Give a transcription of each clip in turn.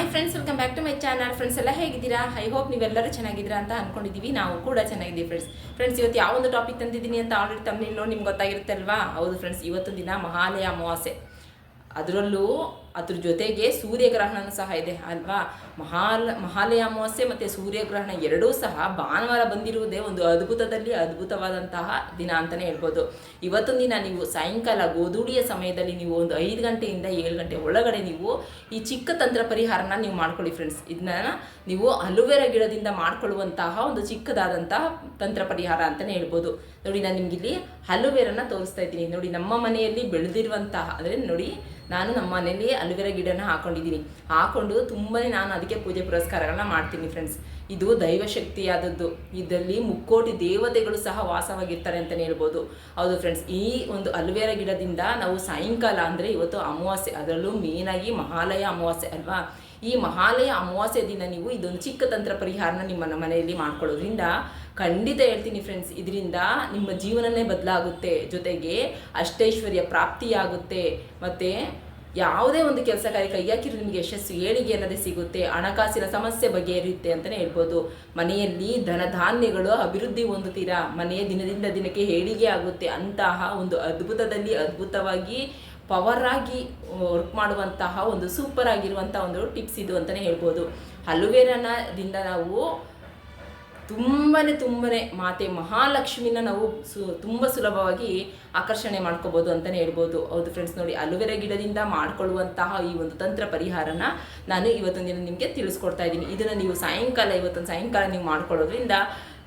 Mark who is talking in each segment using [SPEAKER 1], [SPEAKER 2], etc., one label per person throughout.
[SPEAKER 1] Hi friends welcome back to my channel friends ಎಲ್ಲ ಹೇಗಿದ್ದೀರಾ? I hope ನೀವೆಲ್ಲರೂ ಚೆನ್ನಾಗಿದ್ದೀರಾ ಅಂತ ಅನ್ಕೊಂಡಿದ್ದೀವಿ ನಾವು ಕೂಡ ಚೆನ್ನಾಗಿದ್ದೀವಿ ಫ್ರೆಂಡ್ಸ್ ಫ್ರೆಂಡ್ಸ್ ಇವತ್ತು ಯಾವ ಒಂದು ಟಾಪಿಕ್ ತಂದಿದ್ದೀನಿ ಅಂತ ಆಲ್ರೆಡಿ ತಮ್ಮಲ್ಲಿ ನೋಡಿ ನಿಮ್ಗೆ ಗೊತ್ತಾಗಿರುತ್ತೆ ಅಲ್ವಾ ಹೌದು ಫ್ರೆಂಡ್ಸ್ ಇವತ್ತು ದಿನ ಮಹಾಲಯ ಅಮಾವಾಸ್ಯೆ. ಅದರಲ್ಲೂ ಅದ್ರ ಜೊತೆಗೆ ಸೂರ್ಯಗ್ರಹಣನೂ ಸಹ ಇದೆ, ಅಲ್ವಾ? ಮಹಾಲ ಮಹಾಲಯ ಅಮಾವಾಸ್ಯೆ ಮತ್ತು ಸೂರ್ಯಗ್ರಹಣ ಎರಡೂ ಸಹ ಭಾನುವಾರ ಬಂದಿರುವುದೇ ಒಂದು ಅದ್ಭುತದಲ್ಲಿ ಅದ್ಭುತವಾದಂತಹ ದಿನ ಅಂತಲೇ ಹೇಳ್ಬೋದು. ಇವತ್ತೊಂದು ದಿನ ನೀವು ಸಾಯಂಕಾಲ ಗೋಧೂಳಿಯ ಸಮಯದಲ್ಲಿ ನೀವು ಒಂದು ಐದು ಗಂಟೆಯಿಂದ ಏಳು ಗಂಟೆ ಒಳಗಡೆ ನೀವು ಈ ಚಿಕ್ಕ ತಂತ್ರ ಪರಿಹಾರನ ನೀವು ಮಾಡ್ಕೊಳ್ಳಿ ಫ್ರೆಂಡ್ಸ್ ಇದನ್ನ ನೀವು ಅಲುವೆರಾ ಗಿಡದಿಂದ ಮಾಡ್ಕೊಳ್ಳುವಂತಹ ಒಂದು ಚಿಕ್ಕದಾದಂತಹ ತಂತ್ರ ಪರಿಹಾರ ಅಂತಲೇ ಹೇಳ್ಬೋದು. ನೋಡಿ ನಾನು ನಿಮ್ಗಿಲ್ಲಿ ಅಲುವೆರನ್ನ ತೋರಿಸ್ತಾ ಇದ್ದೀನಿ. ನೋಡಿ ನಮ್ಮ ಮನೆಯಲ್ಲಿ ಬೆಳೆದಿರುವಂತಹ ಅಂದರೆ ನೋಡಿ ನಾನು ನಮ್ಮ ಮನೆಯಲ್ಲಿ ಅಲುವೆರಾ ಗಿಡನ ಹಾಕೊಂಡಿದ್ದೀನಿ. ಹಾಕೊಂಡು ತುಂಬಾನೇ ನಾನು ಅದಕ್ಕೆ ಪೂಜೆ ಪುರಸ್ಕಾರಗಳನ್ನ ಮಾಡ್ತೀನಿ ಫ್ರೆಂಡ್ಸ್ ಇದು ದೈವಶಕ್ತಿಯಾದದ್ದು ಇದರಲ್ಲಿ ಮುಕ್ಕೋಟಿ ದೇವತೆಗಳು ಸಹ ವಾಸವಾಗಿರ್ತಾರೆ ಅಂತಲೇ ಹೇಳ್ಬೋದು. ಹೌದು ಫ್ರೆಂಡ್ಸ್ ಈ ಒಂದು ಅಲ್ವೇರ ಗಿಡದಿಂದ ನಾವು ಸಾಯಂಕಾಲ ಅಂದರೆ ಇವತ್ತು ಅಮಾವಾಸ್ಯೆ, ಅದರಲ್ಲೂ ಮೇನಾಗಿ ಮಹಾಲಯ ಅಮಾವಾಸ್ಯೆ ಅಲ್ವಾ? ಈ ಮಹಾಲಯ ಅಮಾವಾಸ್ಯೆ ದಿನ ನೀವು ಇದೊಂದು ಚಿಕ್ಕ ತಂತ್ರ ಪರಿಹಾರನ ನಿಮ್ಮ ಮನೆಯಲ್ಲಿ ಮಾಡ್ಕೊಳ್ಳೋದ್ರಿಂದ ಖಂಡಿತ ಹೇಳ್ತೀನಿ ಫ್ರೆಂಡ್ಸ್ ಇದರಿಂದ ನಿಮ್ಮ ಜೀವನನೇ ಬದಲಾಗುತ್ತೆ. ಜೊತೆಗೆ ಅಷ್ಟೈಶ್ವರ್ಯ ಪ್ರಾಪ್ತಿಯಾಗುತ್ತೆ. ಮತ್ತು ಯಾವುದೇ ಒಂದು ಕೆಲಸ ಕಾರ್ಯ ಕೈ ಹಾಕಿದ್ರು ನಿಮಗೆ ಯಶಸ್ಸು ಏಳಿಗೆ ಅನ್ನೋದೇ ಸಿಗುತ್ತೆ, ಹಣಕಾಸಿನ ಸಮಸ್ಯೆ ಬಗೆಹರಿಯುತ್ತೆ ಅಂತಲೇ ಹೇಳ್ಬೋದು. ಮನೆಯಲ್ಲಿ ಧನ ಧಾನ್ಯಗಳು ಅಭಿವೃದ್ಧಿ ಹೊಂದುತ್ತೀರಾ? ಮನೆಯ ದಿನದಿಂದ ದಿನಕ್ಕೆ ಏಳಿಗೆ ಆಗುತ್ತೆ ಅಂತಹ ಒಂದು ಅದ್ಭುತದಲ್ಲಿ ಅದ್ಭುತವಾಗಿ ಪವರ್ ಆಗಿ ವರ್ಕ್ ಮಾಡುವಂತಹ ಒಂದು ಸೂಪರ್ ಆಗಿರುವಂಥ ಒಂದು ಟಿಪ್ಸ್ ಇದು ಅಂತಲೇ ಹೇಳ್ಬೋದು. ಹಲುವೆರನದಿಂದ ನಾವು ತುಂಬಾ ತುಂಬಾ ಮಾತೆ ಮಹಾಲಕ್ಷ್ಮಿನ ನಾವು ಸು, ತುಂಬ ಸುಲಭವಾಗಿ ಆಕರ್ಷಣೆ ಮಾಡ್ಕೋಬೋದು ಅಂತಲೇ ಹೇಳ್ಬೋದು. ಹೌದು ಫ್ರೆಂಡ್ಸ್ ನೋಡಿ, ಅಲುವೆರೆ ಗಿಡದಿಂದ ಮಾಡ್ಕೊಳ್ಳುವಂತಹ ಈ ಒಂದು ತಂತ್ರ ಪರಿಹಾರನ ನಾನು ಇವತ್ತೊಂದು ದಿನ ನಿಮಗೆ ತಿಳಿಸ್ಕೊಡ್ತಾ ಇದ್ದೀನಿ. ಇದನ್ನು ನೀವು ಸಾಯಂಕಾಲ, ಇವತ್ತೊಂದು ಸಾಯಂಕಾಲ ನೀವು ಮಾಡ್ಕೊಳ್ಳೋದ್ರಿಂದ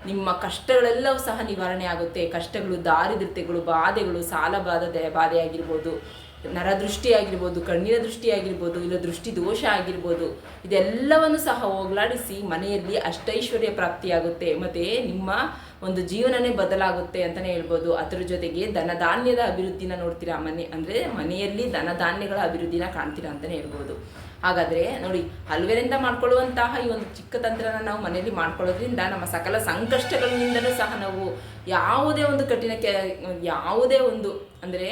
[SPEAKER 1] ನಿಮ್ಮ ಕಷ್ಟಗಳೆಲ್ಲವೂ ಸಹ ನಿವಾರಣೆ ಆಗುತ್ತೆ. ಕಷ್ಟಗಳು ದಾರಿದ್ರತೆಗಳು ಬಾಧೆಗಳು ಸಾಲ ಬಾಧೆ ಬಾಧೆ ಆಗಿರ್ಬೋದು ನರದೃಷ್ಟಿ ಆಗಿರ್ಬೋದು ಕಣ್ಣಿನ ದೃಷ್ಟಿ ಆಗಿರ್ಬೋದು ಇಲ್ಲ ದೃಷ್ಟಿ ದೋಷ ಆಗಿರ್ಬೋದು, ಇದೆಲ್ಲವನ್ನು ಸಹ ಹೋಗಲಾಡಿಸಿ ಮನೆಯಲ್ಲಿ ಅಷ್ಟೈಶ್ವರ್ಯ ಪ್ರಾಪ್ತಿಯಾಗುತ್ತೆ. ಮತ್ತು ನಿಮ್ಮ ಒಂದು ಜೀವನನೇ ಬದಲಾಗುತ್ತೆ ಅಂತಲೇ ಹೇಳ್ಬೋದು. ಅದರ ಜೊತೆಗೆ ಧನಧಾನ್ಯದ ಅಭಿವೃದ್ಧಿನ ನೋಡ್ತೀರಾ ಮನೆ, ಅಂದರೆ ಮನೆಯಲ್ಲಿ ಧನಧಾನ್ಯಗಳ ಅಭಿವೃದ್ಧಿನ ಕಾಣ್ತೀರಾ ಅಂತಲೇ ಹೇಳ್ಬೋದು. ಹಾಗಾದರೆ ನೋಡಿ, ಹಲ್ವೆರಿಂದ ಮಾಡ್ಕೊಳ್ಳುವಂತಹ ಈ ಒಂದು ಚಿಕ್ಕ ತಂತ್ರನ ನಾವು ಮನೆಯಲ್ಲಿ ಮಾಡ್ಕೊಳ್ಳೋದ್ರಿಂದ ನಮ್ಮ ಸಕಲ ಸಂಕಷ್ಟಗಳಿಂದಲೂ ಸಹ ನಾವು ಯಾವುದೇ ಒಂದು ಕಠಿಣ ಕೆ, ಯಾವುದೇ ಒಂದು, ಅಂದರೆ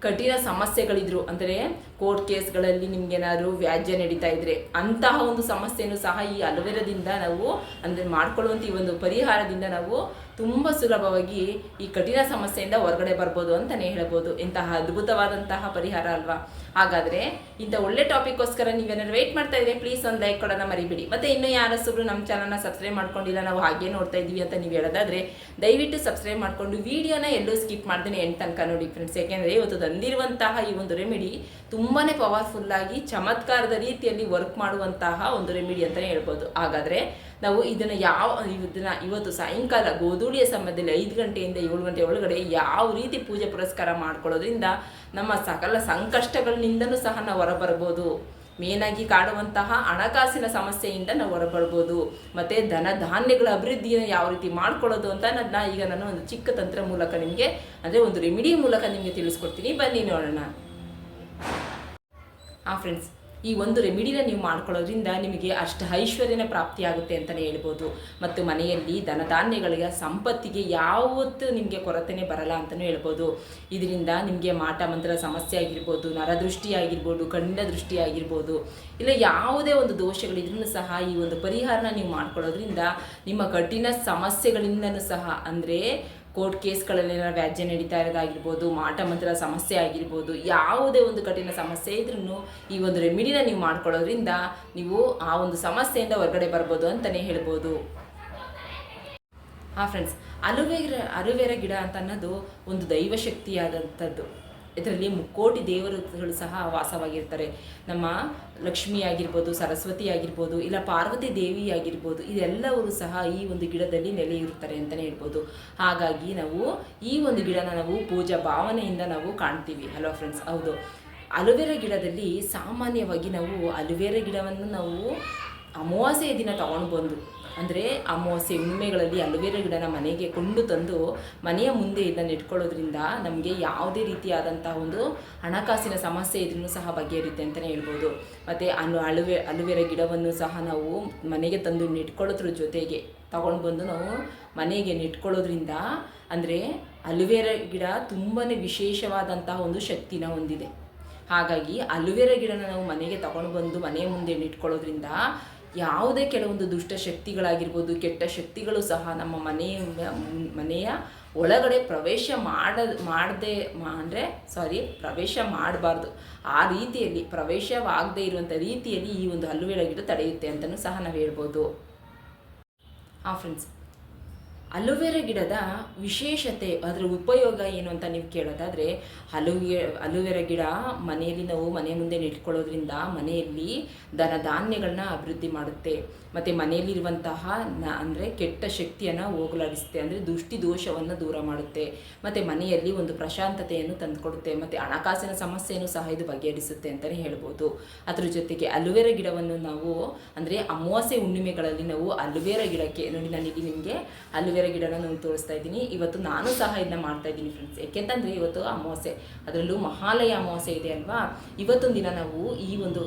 [SPEAKER 1] ಕಠಿಣ ಸಮಸ್ಯೆಗಳಿದ್ರು ಅಂದರೆ ಕೋರ್ಟ್ ಕೇಸ್ಗಳಲ್ಲಿ ನಿಮ್ಗೇನಾದ್ರು ವ್ಯಾಜ್ಯ ನಡೀತಾ ಇದ್ರೆ ಅಂತಹ ಒಂದು ಸಮಸ್ಯೆನೂ ಸಹ ಈ ಅಲುವೆರದಿಂದ ನಾವು ಅಂದರೆ ಮಾಡ್ಕೊಳ್ಳುವಂಥ ಈ ಒಂದು ಪರಿಹಾರದಿಂದ ನಾವು ತುಂಬ ಸುಲಭವಾಗಿ ಈ ಕಠಿಣ ಸಮಸ್ಯೆಯಿಂದ ಹೊರಗಡೆ ಬರ್ಬೋದು ಅಂತಲೇ ಹೇಳ್ಬೋದು. ಇಂತಹ ಅದ್ಭುತವಾದಂತಹ ಪರಿಹಾರ ಅಲ್ವಾ? ಹಾಗಾದರೆ ಇಂಥ ಒಳ್ಳೆ ಟಾಪಿಕ್ಗೋಸ್ಕರ ನೀವೇನಾದ್ರು ವೆಯ್ಟ್ ಮಾಡ್ತಾ ಇದ್ರೆ ಪ್ಲೀಸ್ ಒಂದು ಲೈಕ್ ಕೊಡೋಣ ಮರಿಬೇಡಿ. ಮತ್ತು ಇನ್ನೂ ಯಾರಸೊಬ್ರು ನಮ್ಮ ಚಾನಲ್ನ ಸಬ್ಸ್ಕ್ರೈಬ್ ಮಾಡ್ಕೊಂಡಿಲ್ಲ, ನಾವು ಹಾಗೆ ನೋಡ್ತಾ ಇದ್ದೀವಿ ಅಂತ ನೀವು ಹೇಳೋದಾದ್ರೆ ದಯವಿಟ್ಟು ಸಬ್ಸ್ಕ್ರೈಬ್ ಮಾಡಿಕೊಂಡು ವಿಡಿಯೋನ ಎಲ್ಲೂ ಸ್ಕಿಪ್ ಮಾಡ್ದೇನೆ ಎಂಟು ತನಕ ನೋಡಿ ಫ್ರೆಂಡ್ಸ್ ಯಾಕೆಂದರೆ ಇವತ್ತು ತಂದಿರುವಂತಹ ಈ ಒಂದು ರೆಮಿಡಿ ತುಂಬಾ ಪವರ್ಫುಲ್ಲಾಗಿ ಚಮತ್ಕಾರದ ರೀತಿಯಲ್ಲಿ ವರ್ಕ್ ಮಾಡುವಂತಹ ಒಂದು ರೆಮಿಡಿ ಅಂತಲೇ ಹೇಳ್ಬೋದು. ಹಾಗಾದರೆ ನಾವು ಇದನ್ನು ಯಾವ, ಇದನ್ನ ಇವತ್ತು ಸಾಯಂಕಾಲ ಗೋಧೂಳಿಯ ಸಮಯದಲ್ಲಿ ಐದು ಗಂಟೆಯಿಂದ ಏಳು ಗಂಟೆ ಒಳಗಡೆ ಯಾವ ರೀತಿ ಪೂಜೆ ಪುರಸ್ಕಾರ ಮಾಡ್ಕೊಳ್ಳೋದ್ರಿಂದ ನಮ್ಮ ಸಕಲ ಸಂಕಷ್ಟಗಳಿಂದನೂ ಸಹ ನಾವು ಹೊರಬರ್ಬೋದು ಮೇನಾಗಿ ಕಾಡುವಂತಹ ಹಣಕಾಸಿನ ಸಮಸ್ಯೆಯಿಂದ ನಾವು ಹೊರಬರ್ಬೋದು ಮತ್ತು ಧನ ಧಾನ್ಯಗಳ ಅಭಿವೃದ್ಧಿಯನ್ನು ಯಾವ ರೀತಿ ಮಾಡ್ಕೊಳ್ಳೋದು ಅಂತ ನನ್ನ ಈಗ ನಾನು ಒಂದು ಚಿಕ್ಕ ತಂತ್ರ ಮೂಲಕ ನಿಮಗೆ ಅಂದರೆ ಒಂದು ರೆಮಿಡಿ ಮೂಲಕ ನಿಮಗೆ ತಿಳಿಸ್ಕೊಡ್ತೀನಿ. ಬನ್ನಿ ನೋಡೋಣ. ಹಾಂ ಫ್ರೆಂಡ್ಸ್ ಈ ಒಂದು ರೆಮಿಡಿನ ನೀವು ಮಾಡ್ಕೊಳ್ಳೋದ್ರಿಂದ ನಿಮಗೆ ಅಷ್ಟು ಐಶ್ವರ್ಯನ ಪ್ರಾಪ್ತಿಯಾಗುತ್ತೆ ಅಂತಲೇ ಹೇಳ್ಬೋದು. ಮತ್ತು ಮನೆಯಲ್ಲಿ ಧನಧಾನ್ಯಗಳಿಗೆ, ಸಂಪತ್ತಿಗೆ ಯಾವತ್ತು ನಿಮಗೆ ಕೊರತೆನೇ ಬರಲ್ಲ ಅಂತಲೂ ಹೇಳ್ಬೋದು. ಇದರಿಂದ ನಿಮಗೆ ಮಾಟ ಮಂತ್ರ ಸಮಸ್ಯೆ ಆಗಿರ್ಬೋದು, ನರದೃಷ್ಟಿ ಆಗಿರ್ಬೋದು, ಕಣ್ಣಿನ ದೃಷ್ಟಿ ಆಗಿರ್ಬೋದು, ಇಲ್ಲ ಯಾವುದೇ ಒಂದು ದೋಷಗಳಿದ್ರೂ ಸಹ ಈ ಒಂದು ಪರಿಹಾರನ ನೀವು ಮಾಡ್ಕೊಳ್ಳೋದ್ರಿಂದ ನಿಮ್ಮ ಕಠಿಣ ಸಮಸ್ಯೆಗಳಿಂದನೂ ಸಹ, ಅಂದರೆ ಕೋರ್ಟ್ ಕೇಸ್ಗಳಲ್ಲೆಲ್ಲ ವ್ಯಾಜ್ಯ ನಡೀತಾ ಇರೋದಾಗಿರ್ಬೋದು, ಮಾಟ ಮಂತ್ರ ಸಮಸ್ಯೆ ಆಗಿರ್ಬೋದು, ಯಾವುದೇ ಒಂದು ಕಠಿಣ ಸಮಸ್ಯೆ ಇದ್ರೂ ಈ ಒಂದು ರೆಮಿಡಿನ ನೀವು ಮಾಡ್ಕೊಳ್ಳೋದ್ರಿಂದ ನೀವು ಆ ಒಂದು ಸಮಸ್ಯೆಯಿಂದ ಹೊರಗಡೆ ಬರ್ಬೋದು ಅಂತಲೇ ಹೇಳ್ಬೋದು. ಹಾಂ, ಫ್ರೆಂಡ್ಸ್ ಅಲುವೆ ಅಲುವೆರಾ ಗಿಡ ಅಂತ ಅನ್ನೋದು ಒಂದು ದೈವಶಕ್ತಿಯಾದಂಥದ್ದು. ಇದರಲ್ಲಿ ಮುಕ್ಕೋಟಿ ದೇವರುಗಳು ಸಹ ವಾಸವಾಗಿರ್ತಾರೆ. ನಮ್ಮ ಲಕ್ಷ್ಮಿ ಆಗಿರ್ಬೋದು, ಸರಸ್ವತಿ ಆಗಿರ್ಬೋದು, ಇಲ್ಲ ಪಾರ್ವತಿ ದೇವಿ ಆಗಿರ್ಬೋದು ಇದೆಲ್ಲವರು ಸಹ ಈ ಒಂದು ಗಿಡದಲ್ಲಿ ನೆಲೆಯಿರುತ್ತಾರೆ ಅಂತಲೇ ಹೇಳ್ಬೋದು. ಹಾಗಾಗಿ ನಾವು ಈ ಒಂದು ಗಿಡನ ನಾವು ಪೂಜಾ ಭಾವನೆಯಿಂದ ನಾವು ಕಾಣ್ತೀವಿ. ಹಲೋ ಫ್ರೆಂಡ್ಸ್ ಹೌದು. ಅಲುವೆರಾ ಗಿಡದಲ್ಲಿ ಸಾಮಾನ್ಯವಾಗಿ ನಾವು ಅಲುವೆರಾ ಗಿಡವನ್ನು ನಾವು ಅಮಾವಾಸ್ಯೆಯ ದಿನ ತಗೊಂಡು ಬಂದು ಅಂದರೆ ಅಮಾವಾಸ್ಯೆ ಹುಣ್ಣಿಮೆಗಳಲ್ಲಿ ಅಲುವೇರ ಗಿಡನ ಮನೆಗೆ ಕೊಂಡು ತಂದು ಮನೆಯ ಮುಂದೆ ಇದನ್ನು ಇಟ್ಕೊಳ್ಳೋದ್ರಿಂದ ನಮಗೆ ಯಾವುದೇ ರೀತಿಯಾದಂತಹ ಒಂದು ಹಣಕಾಸಿನ ಸಮಸ್ಯೆ ಇದ್ರೂ ಸಹ ಬಗೆಹರಿಯುತ್ತೆ ಅಂತಲೇ ಹೇಳ್ಬೋದು. ಮತ್ತು ಅನು ಅಲುವೆ, ಅಲುವೆರ ಗಿಡವನ್ನು ಸಹ ನಾವು ಮನೆಗೆ ತಂದು ನೆಟ್ಕೊಳ್ಳೋದ್ರ ಜೊತೆಗೆ ತಗೊಂಡು ಬಂದು ನಾವು ಮನೆಗೆ ನೆಟ್ಕೊಳ್ಳೋದ್ರಿಂದ ಅಂದರೆ ಅಲುವೆರ ಗಿಡ ತುಂಬಾ ವಿಶೇಷವಾದಂತಹ ಒಂದು ಶಕ್ತಿನ ಹೊಂದಿದೆ. ಹಾಗಾಗಿ ಅಲುವೆರ ಗಿಡನ ನಾವು ಮನೆಗೆ ತಗೊಂಡು ಬಂದು ಮನೆ ಮುಂದೆ ಇಟ್ಕೊಳ್ಳೋದ್ರಿಂದ ಯಾವುದೇ ಕೆಲವೊಂದು ದುಷ್ಟ ಶಕ್ತಿಗಳಾಗಿರ್ಬೋದು, ಕೆಟ್ಟ ಶಕ್ತಿಗಳು ಸಹ ನಮ್ಮ ಮನೆಯ ಮನೆಯ ಒಳಗಡೆ ಪ್ರವೇಶ ಮಾಡ, ಮಾಡದೆ ಅಂದರೆ ಸಾರಿ ಪ್ರವೇಶ ಮಾಡಬಾರ್ದು. ಆ ರೀತಿಯಲ್ಲಿ ಪ್ರವೇಶವಾಗದೇ ಇರುವಂಥ ರೀತಿಯಲ್ಲಿ ಈ ಒಂದು ಹಲ್ಲುವೆಳ ಗಿಡ ತಡೆಯುತ್ತೆ ಅಂತಲೂ ಸಹ ನಾವು ಹೇಳ್ಬೋದು. ಹಾಂ ಫ್ರೆಂಡ್ಸ್ ಅಲೋವೆರಾ ಗಿಡದ ವಿಶೇಷತೆ, ಅದರ ಉಪಯೋಗ ಏನು ಅಂತ ನೀವು ಕೇಳೋದಾದರೆ, ಅಲೋವೆ, ಅಲೋವೆರಾ ಗಿಡ ಮನೆಯಲ್ಲಿ ನಾವು ಮನೆ ಮುಂದೆ ನೆಟ್ಕೊಳ್ಳೋದ್ರಿಂದ ಮನೆಯಲ್ಲಿ ದನ ಧಾನ್ಯಗಳನ್ನ ಅಭಿವೃದ್ಧಿ ಮಾಡುತ್ತೆ. ಮತ್ತು ಮನೆಯಲ್ಲಿರುವಂತಹ ನ ಅಂದರೆ ಕೆಟ್ಟ ಶಕ್ತಿಯನ್ನು ಹೋಗಲಾಡಿಸುತ್ತೆ. ಅಂದರೆ ದೃಷ್ಟಿ ದೋಷವನ್ನು ದೂರ ಮಾಡುತ್ತೆ. ಮತ್ತು ಮನೆಯಲ್ಲಿ ಒಂದು ಪ್ರಶಾಂತತೆಯನ್ನು ತಂದುಕೊಡುತ್ತೆ. ಮತ್ತು ಹಣಕಾಸಿನ ಸಮಸ್ಯೆಯನ್ನು ಸಹ ಇದು ಬಗೆಹರಿಸುತ್ತೆ ಅಂತಲೇ ಹೇಳ್ಬೋದು. ಅದ್ರ ಜೊತೆಗೆ ಅಲುವೆರಾ ಗಿಡವನ್ನು ನಾವು ಅಂದರೆ ಅಮಾವಾಸ್ಯೆ ಹುಣ್ಣಿಮೆಗಳಲ್ಲಿ ನಾವು ಅಲುವೆರಾ ಗಿಡಕ್ಕೆ, ನೋಡಿ ನನಗೆ ನಿಮಗೆ ಅಲುವೆರ ಗಿಡನ ನಾನು ತೋರಿಸ್ತಾ ಇದ್ದೀನಿ. ಇವತ್ತು ನಾನು ಸಹ ಇದನ್ನ ಮಾಡ್ತಾ ಇದ್ದೀನಿ ಫ್ರೆಂಡ್ಸ್ ಯಾಕೆಂತಂದರೆ ಇವತ್ತು ಅಮಾವಾಸ್ಯೆ, ಅದರಲ್ಲೂ ಮಹಾಲಯ ಅಮಾವಾಸ್ಯೆ ಇದೆ ಅಲ್ವಾ? ಇವತ್ತೊಂದು ದಿನ ನಾವು ಈ ಒಂದು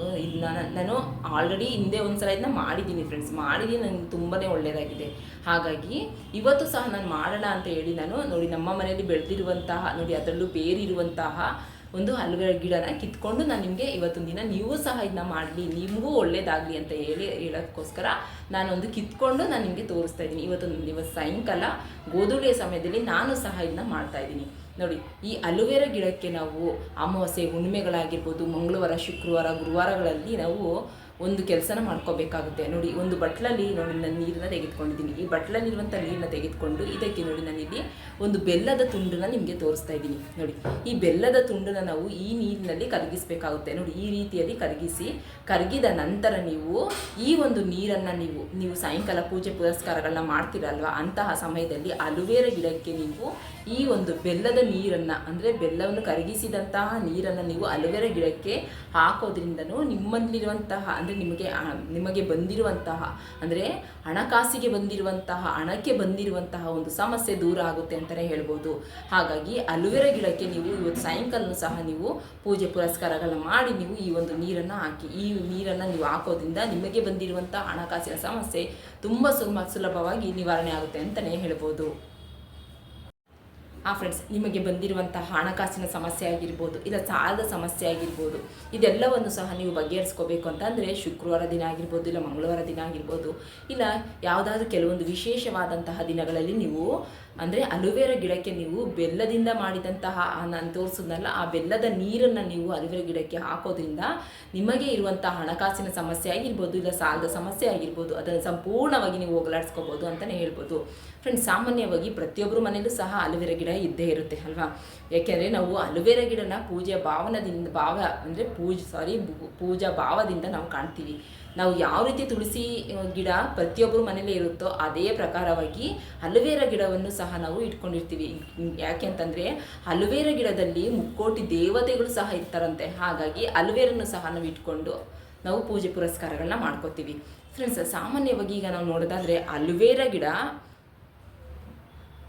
[SPEAKER 1] ನಾನು ಆಲ್ರೆಡಿ ಹಿಂದೆ ಒಂದು ಸಲ ಇದನ್ನ ಮಾಡಿದ್ದೀನಿ ಫ್ರೆಂಡ್ಸ್ ಮಾಡಿದ್ದೀನಿ ನನಗೆ ತುಂಬಾ ಒಳ್ಳೆಯದಾಗಿದೆ ಹಾಗಾಗಿ ಇವತ್ತು ಸಹ ನಾನು ಮಾಡೋಣ ಅಂತ ಹೇಳಿ ನಾನು ನೋಡಿ ನಮ್ಮ ಮನೆಯಲ್ಲಿ ಬೆಳೆದಿರುವಂತಹ, ನೋಡಿ ಅದರಲ್ಲೂ ಬೇರಿರುವಂತಹ ಒಂದು ಹಲವಾರು ಗಿಡನ ಕಿತ್ಕೊಂಡು ನಾನು ನಿಮಗೆ ಇವತ್ತೊಂದು ದಿನ ನೀವು ಸಹ ಇದನ್ನ ಮಾಡಲಿ, ನಿಮಗೂ ಒಳ್ಳೇದಾಗಲಿ ಅಂತ ಹೇಳಿ ಹೇಳೋದಕ್ಕೋಸ್ಕರ ನಾನೊಂದು ಕಿತ್ಕೊಂಡು ನಾನು ನಿಮಗೆ ತೋರಿಸ್ತಾ ಇದ್ದೀನಿ. ಇವತ್ತೊಂದು ಇವತ್ತು ಸಾಯಂಕಾಲ ಗೋಧುಳಿಯ ಸಮಯದಲ್ಲಿ ನಾನು ಸಹ ಇದನ್ನ ಮಾಡ್ತಾ ಇದ್ದೀನಿ. ನೋಡಿ, ಈ ಅಲುವೆರಾ ಗಿಡಕ್ಕೆ ನಾವು ಅಮಾವಾಸ್ಯೆ ಹುಣ್ಣಿಮೆಗಳಾಗಿರ್ಬೋದು ಮಂಗಳವಾರ, ಶುಕ್ರವಾರ, ಗುರುವಾರಗಳಲ್ಲಿ ನಾವು ಒಂದು ಕೆಲಸನ ಮಾಡ್ಕೋಬೇಕಾಗುತ್ತೆ. ನೋಡಿ, ಒಂದು ಬಟ್ಲಲ್ಲಿ ನೋಡಿ, ನಾನು ನೀರನ್ನ ತೆಗೆದುಕೊಂಡಿದ್ದೀನಿ. ಈ ಬಟ್ಲಲ್ಲಿರುವಂಥ ನೀರನ್ನ ತೆಗೆದುಕೊಂಡು ಇದಕ್ಕೆ ನೋಡಿ ನಾನಿಲ್ಲಿ ಒಂದು ಬೆಲ್ಲದ ತುಂಡನ್ನ ನಿಮಗೆ ತೋರಿಸ್ತಾ ಇದ್ದೀನಿ. ನೋಡಿ, ಈ ಬೆಲ್ಲದ ತುಂಡನ್ನ ನಾವು ಈ ನೀರಿನಲ್ಲಿ ಕರಗಿಸಬೇಕಾಗುತ್ತೆ. ನೋಡಿ, ಈ ರೀತಿಯಲ್ಲಿ ಕರಗಿಸಿ, ಕರಗಿದ ನಂತರ ನೀವು ಈ ಒಂದು ನೀರನ್ನು ನೀವು ನೀವು ಸಾಯಂಕಾಲ ಪೂಜೆ ಪುರಸ್ಕಾರಗಳನ್ನ ಮಾಡ್ತೀರಲ್ವ? ಅಂತಹ ಸಮಯದಲ್ಲಿ ಅಲುವೇರ ಗಿಡಕ್ಕೆ ನೀವು ಈ ಒಂದು ಬೆಲ್ಲದ ನೀರನ್ನು, ಅಂದರೆ ಬೆಲ್ಲವನ್ನು ಕರಗಿಸಿದಂತಹ ನೀರನ್ನು ನೀವು ಅಲುವೆರಾ ಗಿಡಕ್ಕೆ ಹಾಕೋದ್ರಿಂದನೂ ನಿಮ್ಮಲ್ಲಿರುವಂತಹ, ಅಂದರೆ ನಿಮಗೆ ನಿಮಗೆ ಬಂದಿರುವಂತಹ, ಅಂದರೆ ಹಣಕಾಸಿಗೆ ಬಂದಿರುವಂತಹ, ಹಣಕ್ಕೆ ಬಂದಿರುವಂತಹ ಒಂದು ಸಮಸ್ಯೆ ದೂರ ಆಗುತ್ತೆ ಅಂತಲೇ ಹೇಳ್ಬೋದು. ಹಾಗಾಗಿ ಅಲೋವೆರಾ ಗಿಡಕ್ಕೆ ನೀವು ಇವತ್ತು ಸಾಯಂಕಾಲನೂ ಸಹ ನೀವು ಪೂಜೆ ಪುರಸ್ಕಾರಗಳನ್ನ ಮಾಡಿ ನೀವು ಈ ಒಂದು ನೀರನ್ನು ಹಾಕಿ, ಈ ನೀರನ್ನು ನೀವು ಹಾಕೋದ್ರಿಂದ ನಿಮಗೆ ಬಂದಿರುವಂತಹ ಹಣಕಾಸಿನ ಸಮಸ್ಯೆ ತುಂಬ ಸುಲಭ ಸುಲಭವಾಗಿ ನಿವಾರಣೆ ಆಗುತ್ತೆ ಅಂತಲೇ ಹೇಳ್ಬೋದು. ಆ ಫ್ರೆಂಡ್ಸ್ ನಿಮಗೆ ಬಂದಿರುವಂತಹ ಹಣಕಾಸಿನ ಸಮಸ್ಯೆ ಆಗಿರ್ಬೋದು, ಇಲ್ಲ ಸಾಲದ ಸಮಸ್ಯೆ ಆಗಿರ್ಬೋದು, ಇದೆಲ್ಲವನ್ನು ಸಹ ನೀವು ಬಗೆಹರಿಸ್ಕೋಬೇಕು ಅಂತಂದರೆ ಶುಕ್ರವಾರ ದಿನ ಆಗಿರ್ಬೋದು, ಇಲ್ಲ ಮಂಗಳವಾರ ದಿನ ಆಗಿರ್ಬೋದು, ಇಲ್ಲ ಯಾವುದಾದ್ರೂ ಕೆಲವೊಂದು ವಿಶೇಷವಾದಂತಹ ದಿನಗಳಲ್ಲಿ ನೀವು ಅಂದರೆ ಅಲುವೇರ ಗಿಡಕ್ಕೆ ನೀವು ಬೆಲ್ಲದಿಂದ ಮಾಡಿದಂತಹ ನಾನು ತೋರಿಸೋದಲ್ಲ, ಆ ಬೆಲ್ಲದ ನೀರನ್ನು ನೀವು ಅಲುವೇರ ಗಿಡಕ್ಕೆ ಹಾಕೋದ್ರಿಂದ ನಿಮಗೆ ಇರುವಂತಹ ಹಣಕಾಸಿನ ಸಮಸ್ಯೆ ಆಗಿರ್ಬೋದು, ಇಲ್ಲ ಸಾಲದ ಸಮಸ್ಯೆ ಆಗಿರ್ಬೋದು, ಅದನ್ನು ಸಂಪೂರ್ಣವಾಗಿ ನೀವು ಹೋಗಲಾಡಿಸ್ಕೋಬೋದು ಅಂತಲೇ ಹೇಳ್ಬೋದು. ಫ್ರೆಂಡ್ಸ್ ಸಾಮಾನ್ಯವಾಗಿ ಪ್ರತಿಯೊಬ್ಬರು ಮನೆಯಲ್ಲೂ ಸಹ ಅಲುವೇರ ಗಿಡ ಇದ್ದೇ ಇರುತ್ತೆ, ಅಲ್ವಾ? ಯಾಕೆಂದ್ರೆ ನಾವು ಅಲುವೆರಾ ಗಿಡನ ಪೂಜೆ ಭಾವನದಿಂದ, ಭಾವ ಅಂದರೆ ಪೂಜೆ ಸಾರಿ ಪೂಜಾ ಭಾವದಿಂದ ನಾವು ಕಾಣ್ತೀವಿ. ನಾವು ಯಾವ ರೀತಿ ತುಳಸಿ ಗಿಡ ಪ್ರತಿಯೊಬ್ಬರು ಮನೇಲಿ ಇರುತ್ತೋ ಅದೇ ಪ್ರಕಾರವಾಗಿ ಅಲುವೇರ ಗಿಡವನ್ನು ಸಹ ನಾವು ಇಟ್ಕೊಂಡಿರ್ತೀವಿ. ಯಾಕೆ ಅಂತಂದ್ರೆ ಅಲುವೇರ ಗಿಡದಲ್ಲಿ ಮುಕ್ಕೋಟಿ ದೇವತೆಗಳು ಸಹ ಇರ್ತಾರಂತೆ. ಹಾಗಾಗಿ ಅಲುವೇರನ್ನು ಸಹ ನಾವು ಇಟ್ಕೊಂಡು ನಾವು ಪೂಜೆ ಪುರಸ್ಕಾರಗಳನ್ನ ಮಾಡ್ಕೋತೀವಿ. ಫ್ರೆಂಡ್ಸ್ ಸಾಮಾನ್ಯವಾಗಿ ಈಗ ನಾವು ನೋಡೋದಾದರೆ ಅಲುವೇರ ಗಿಡ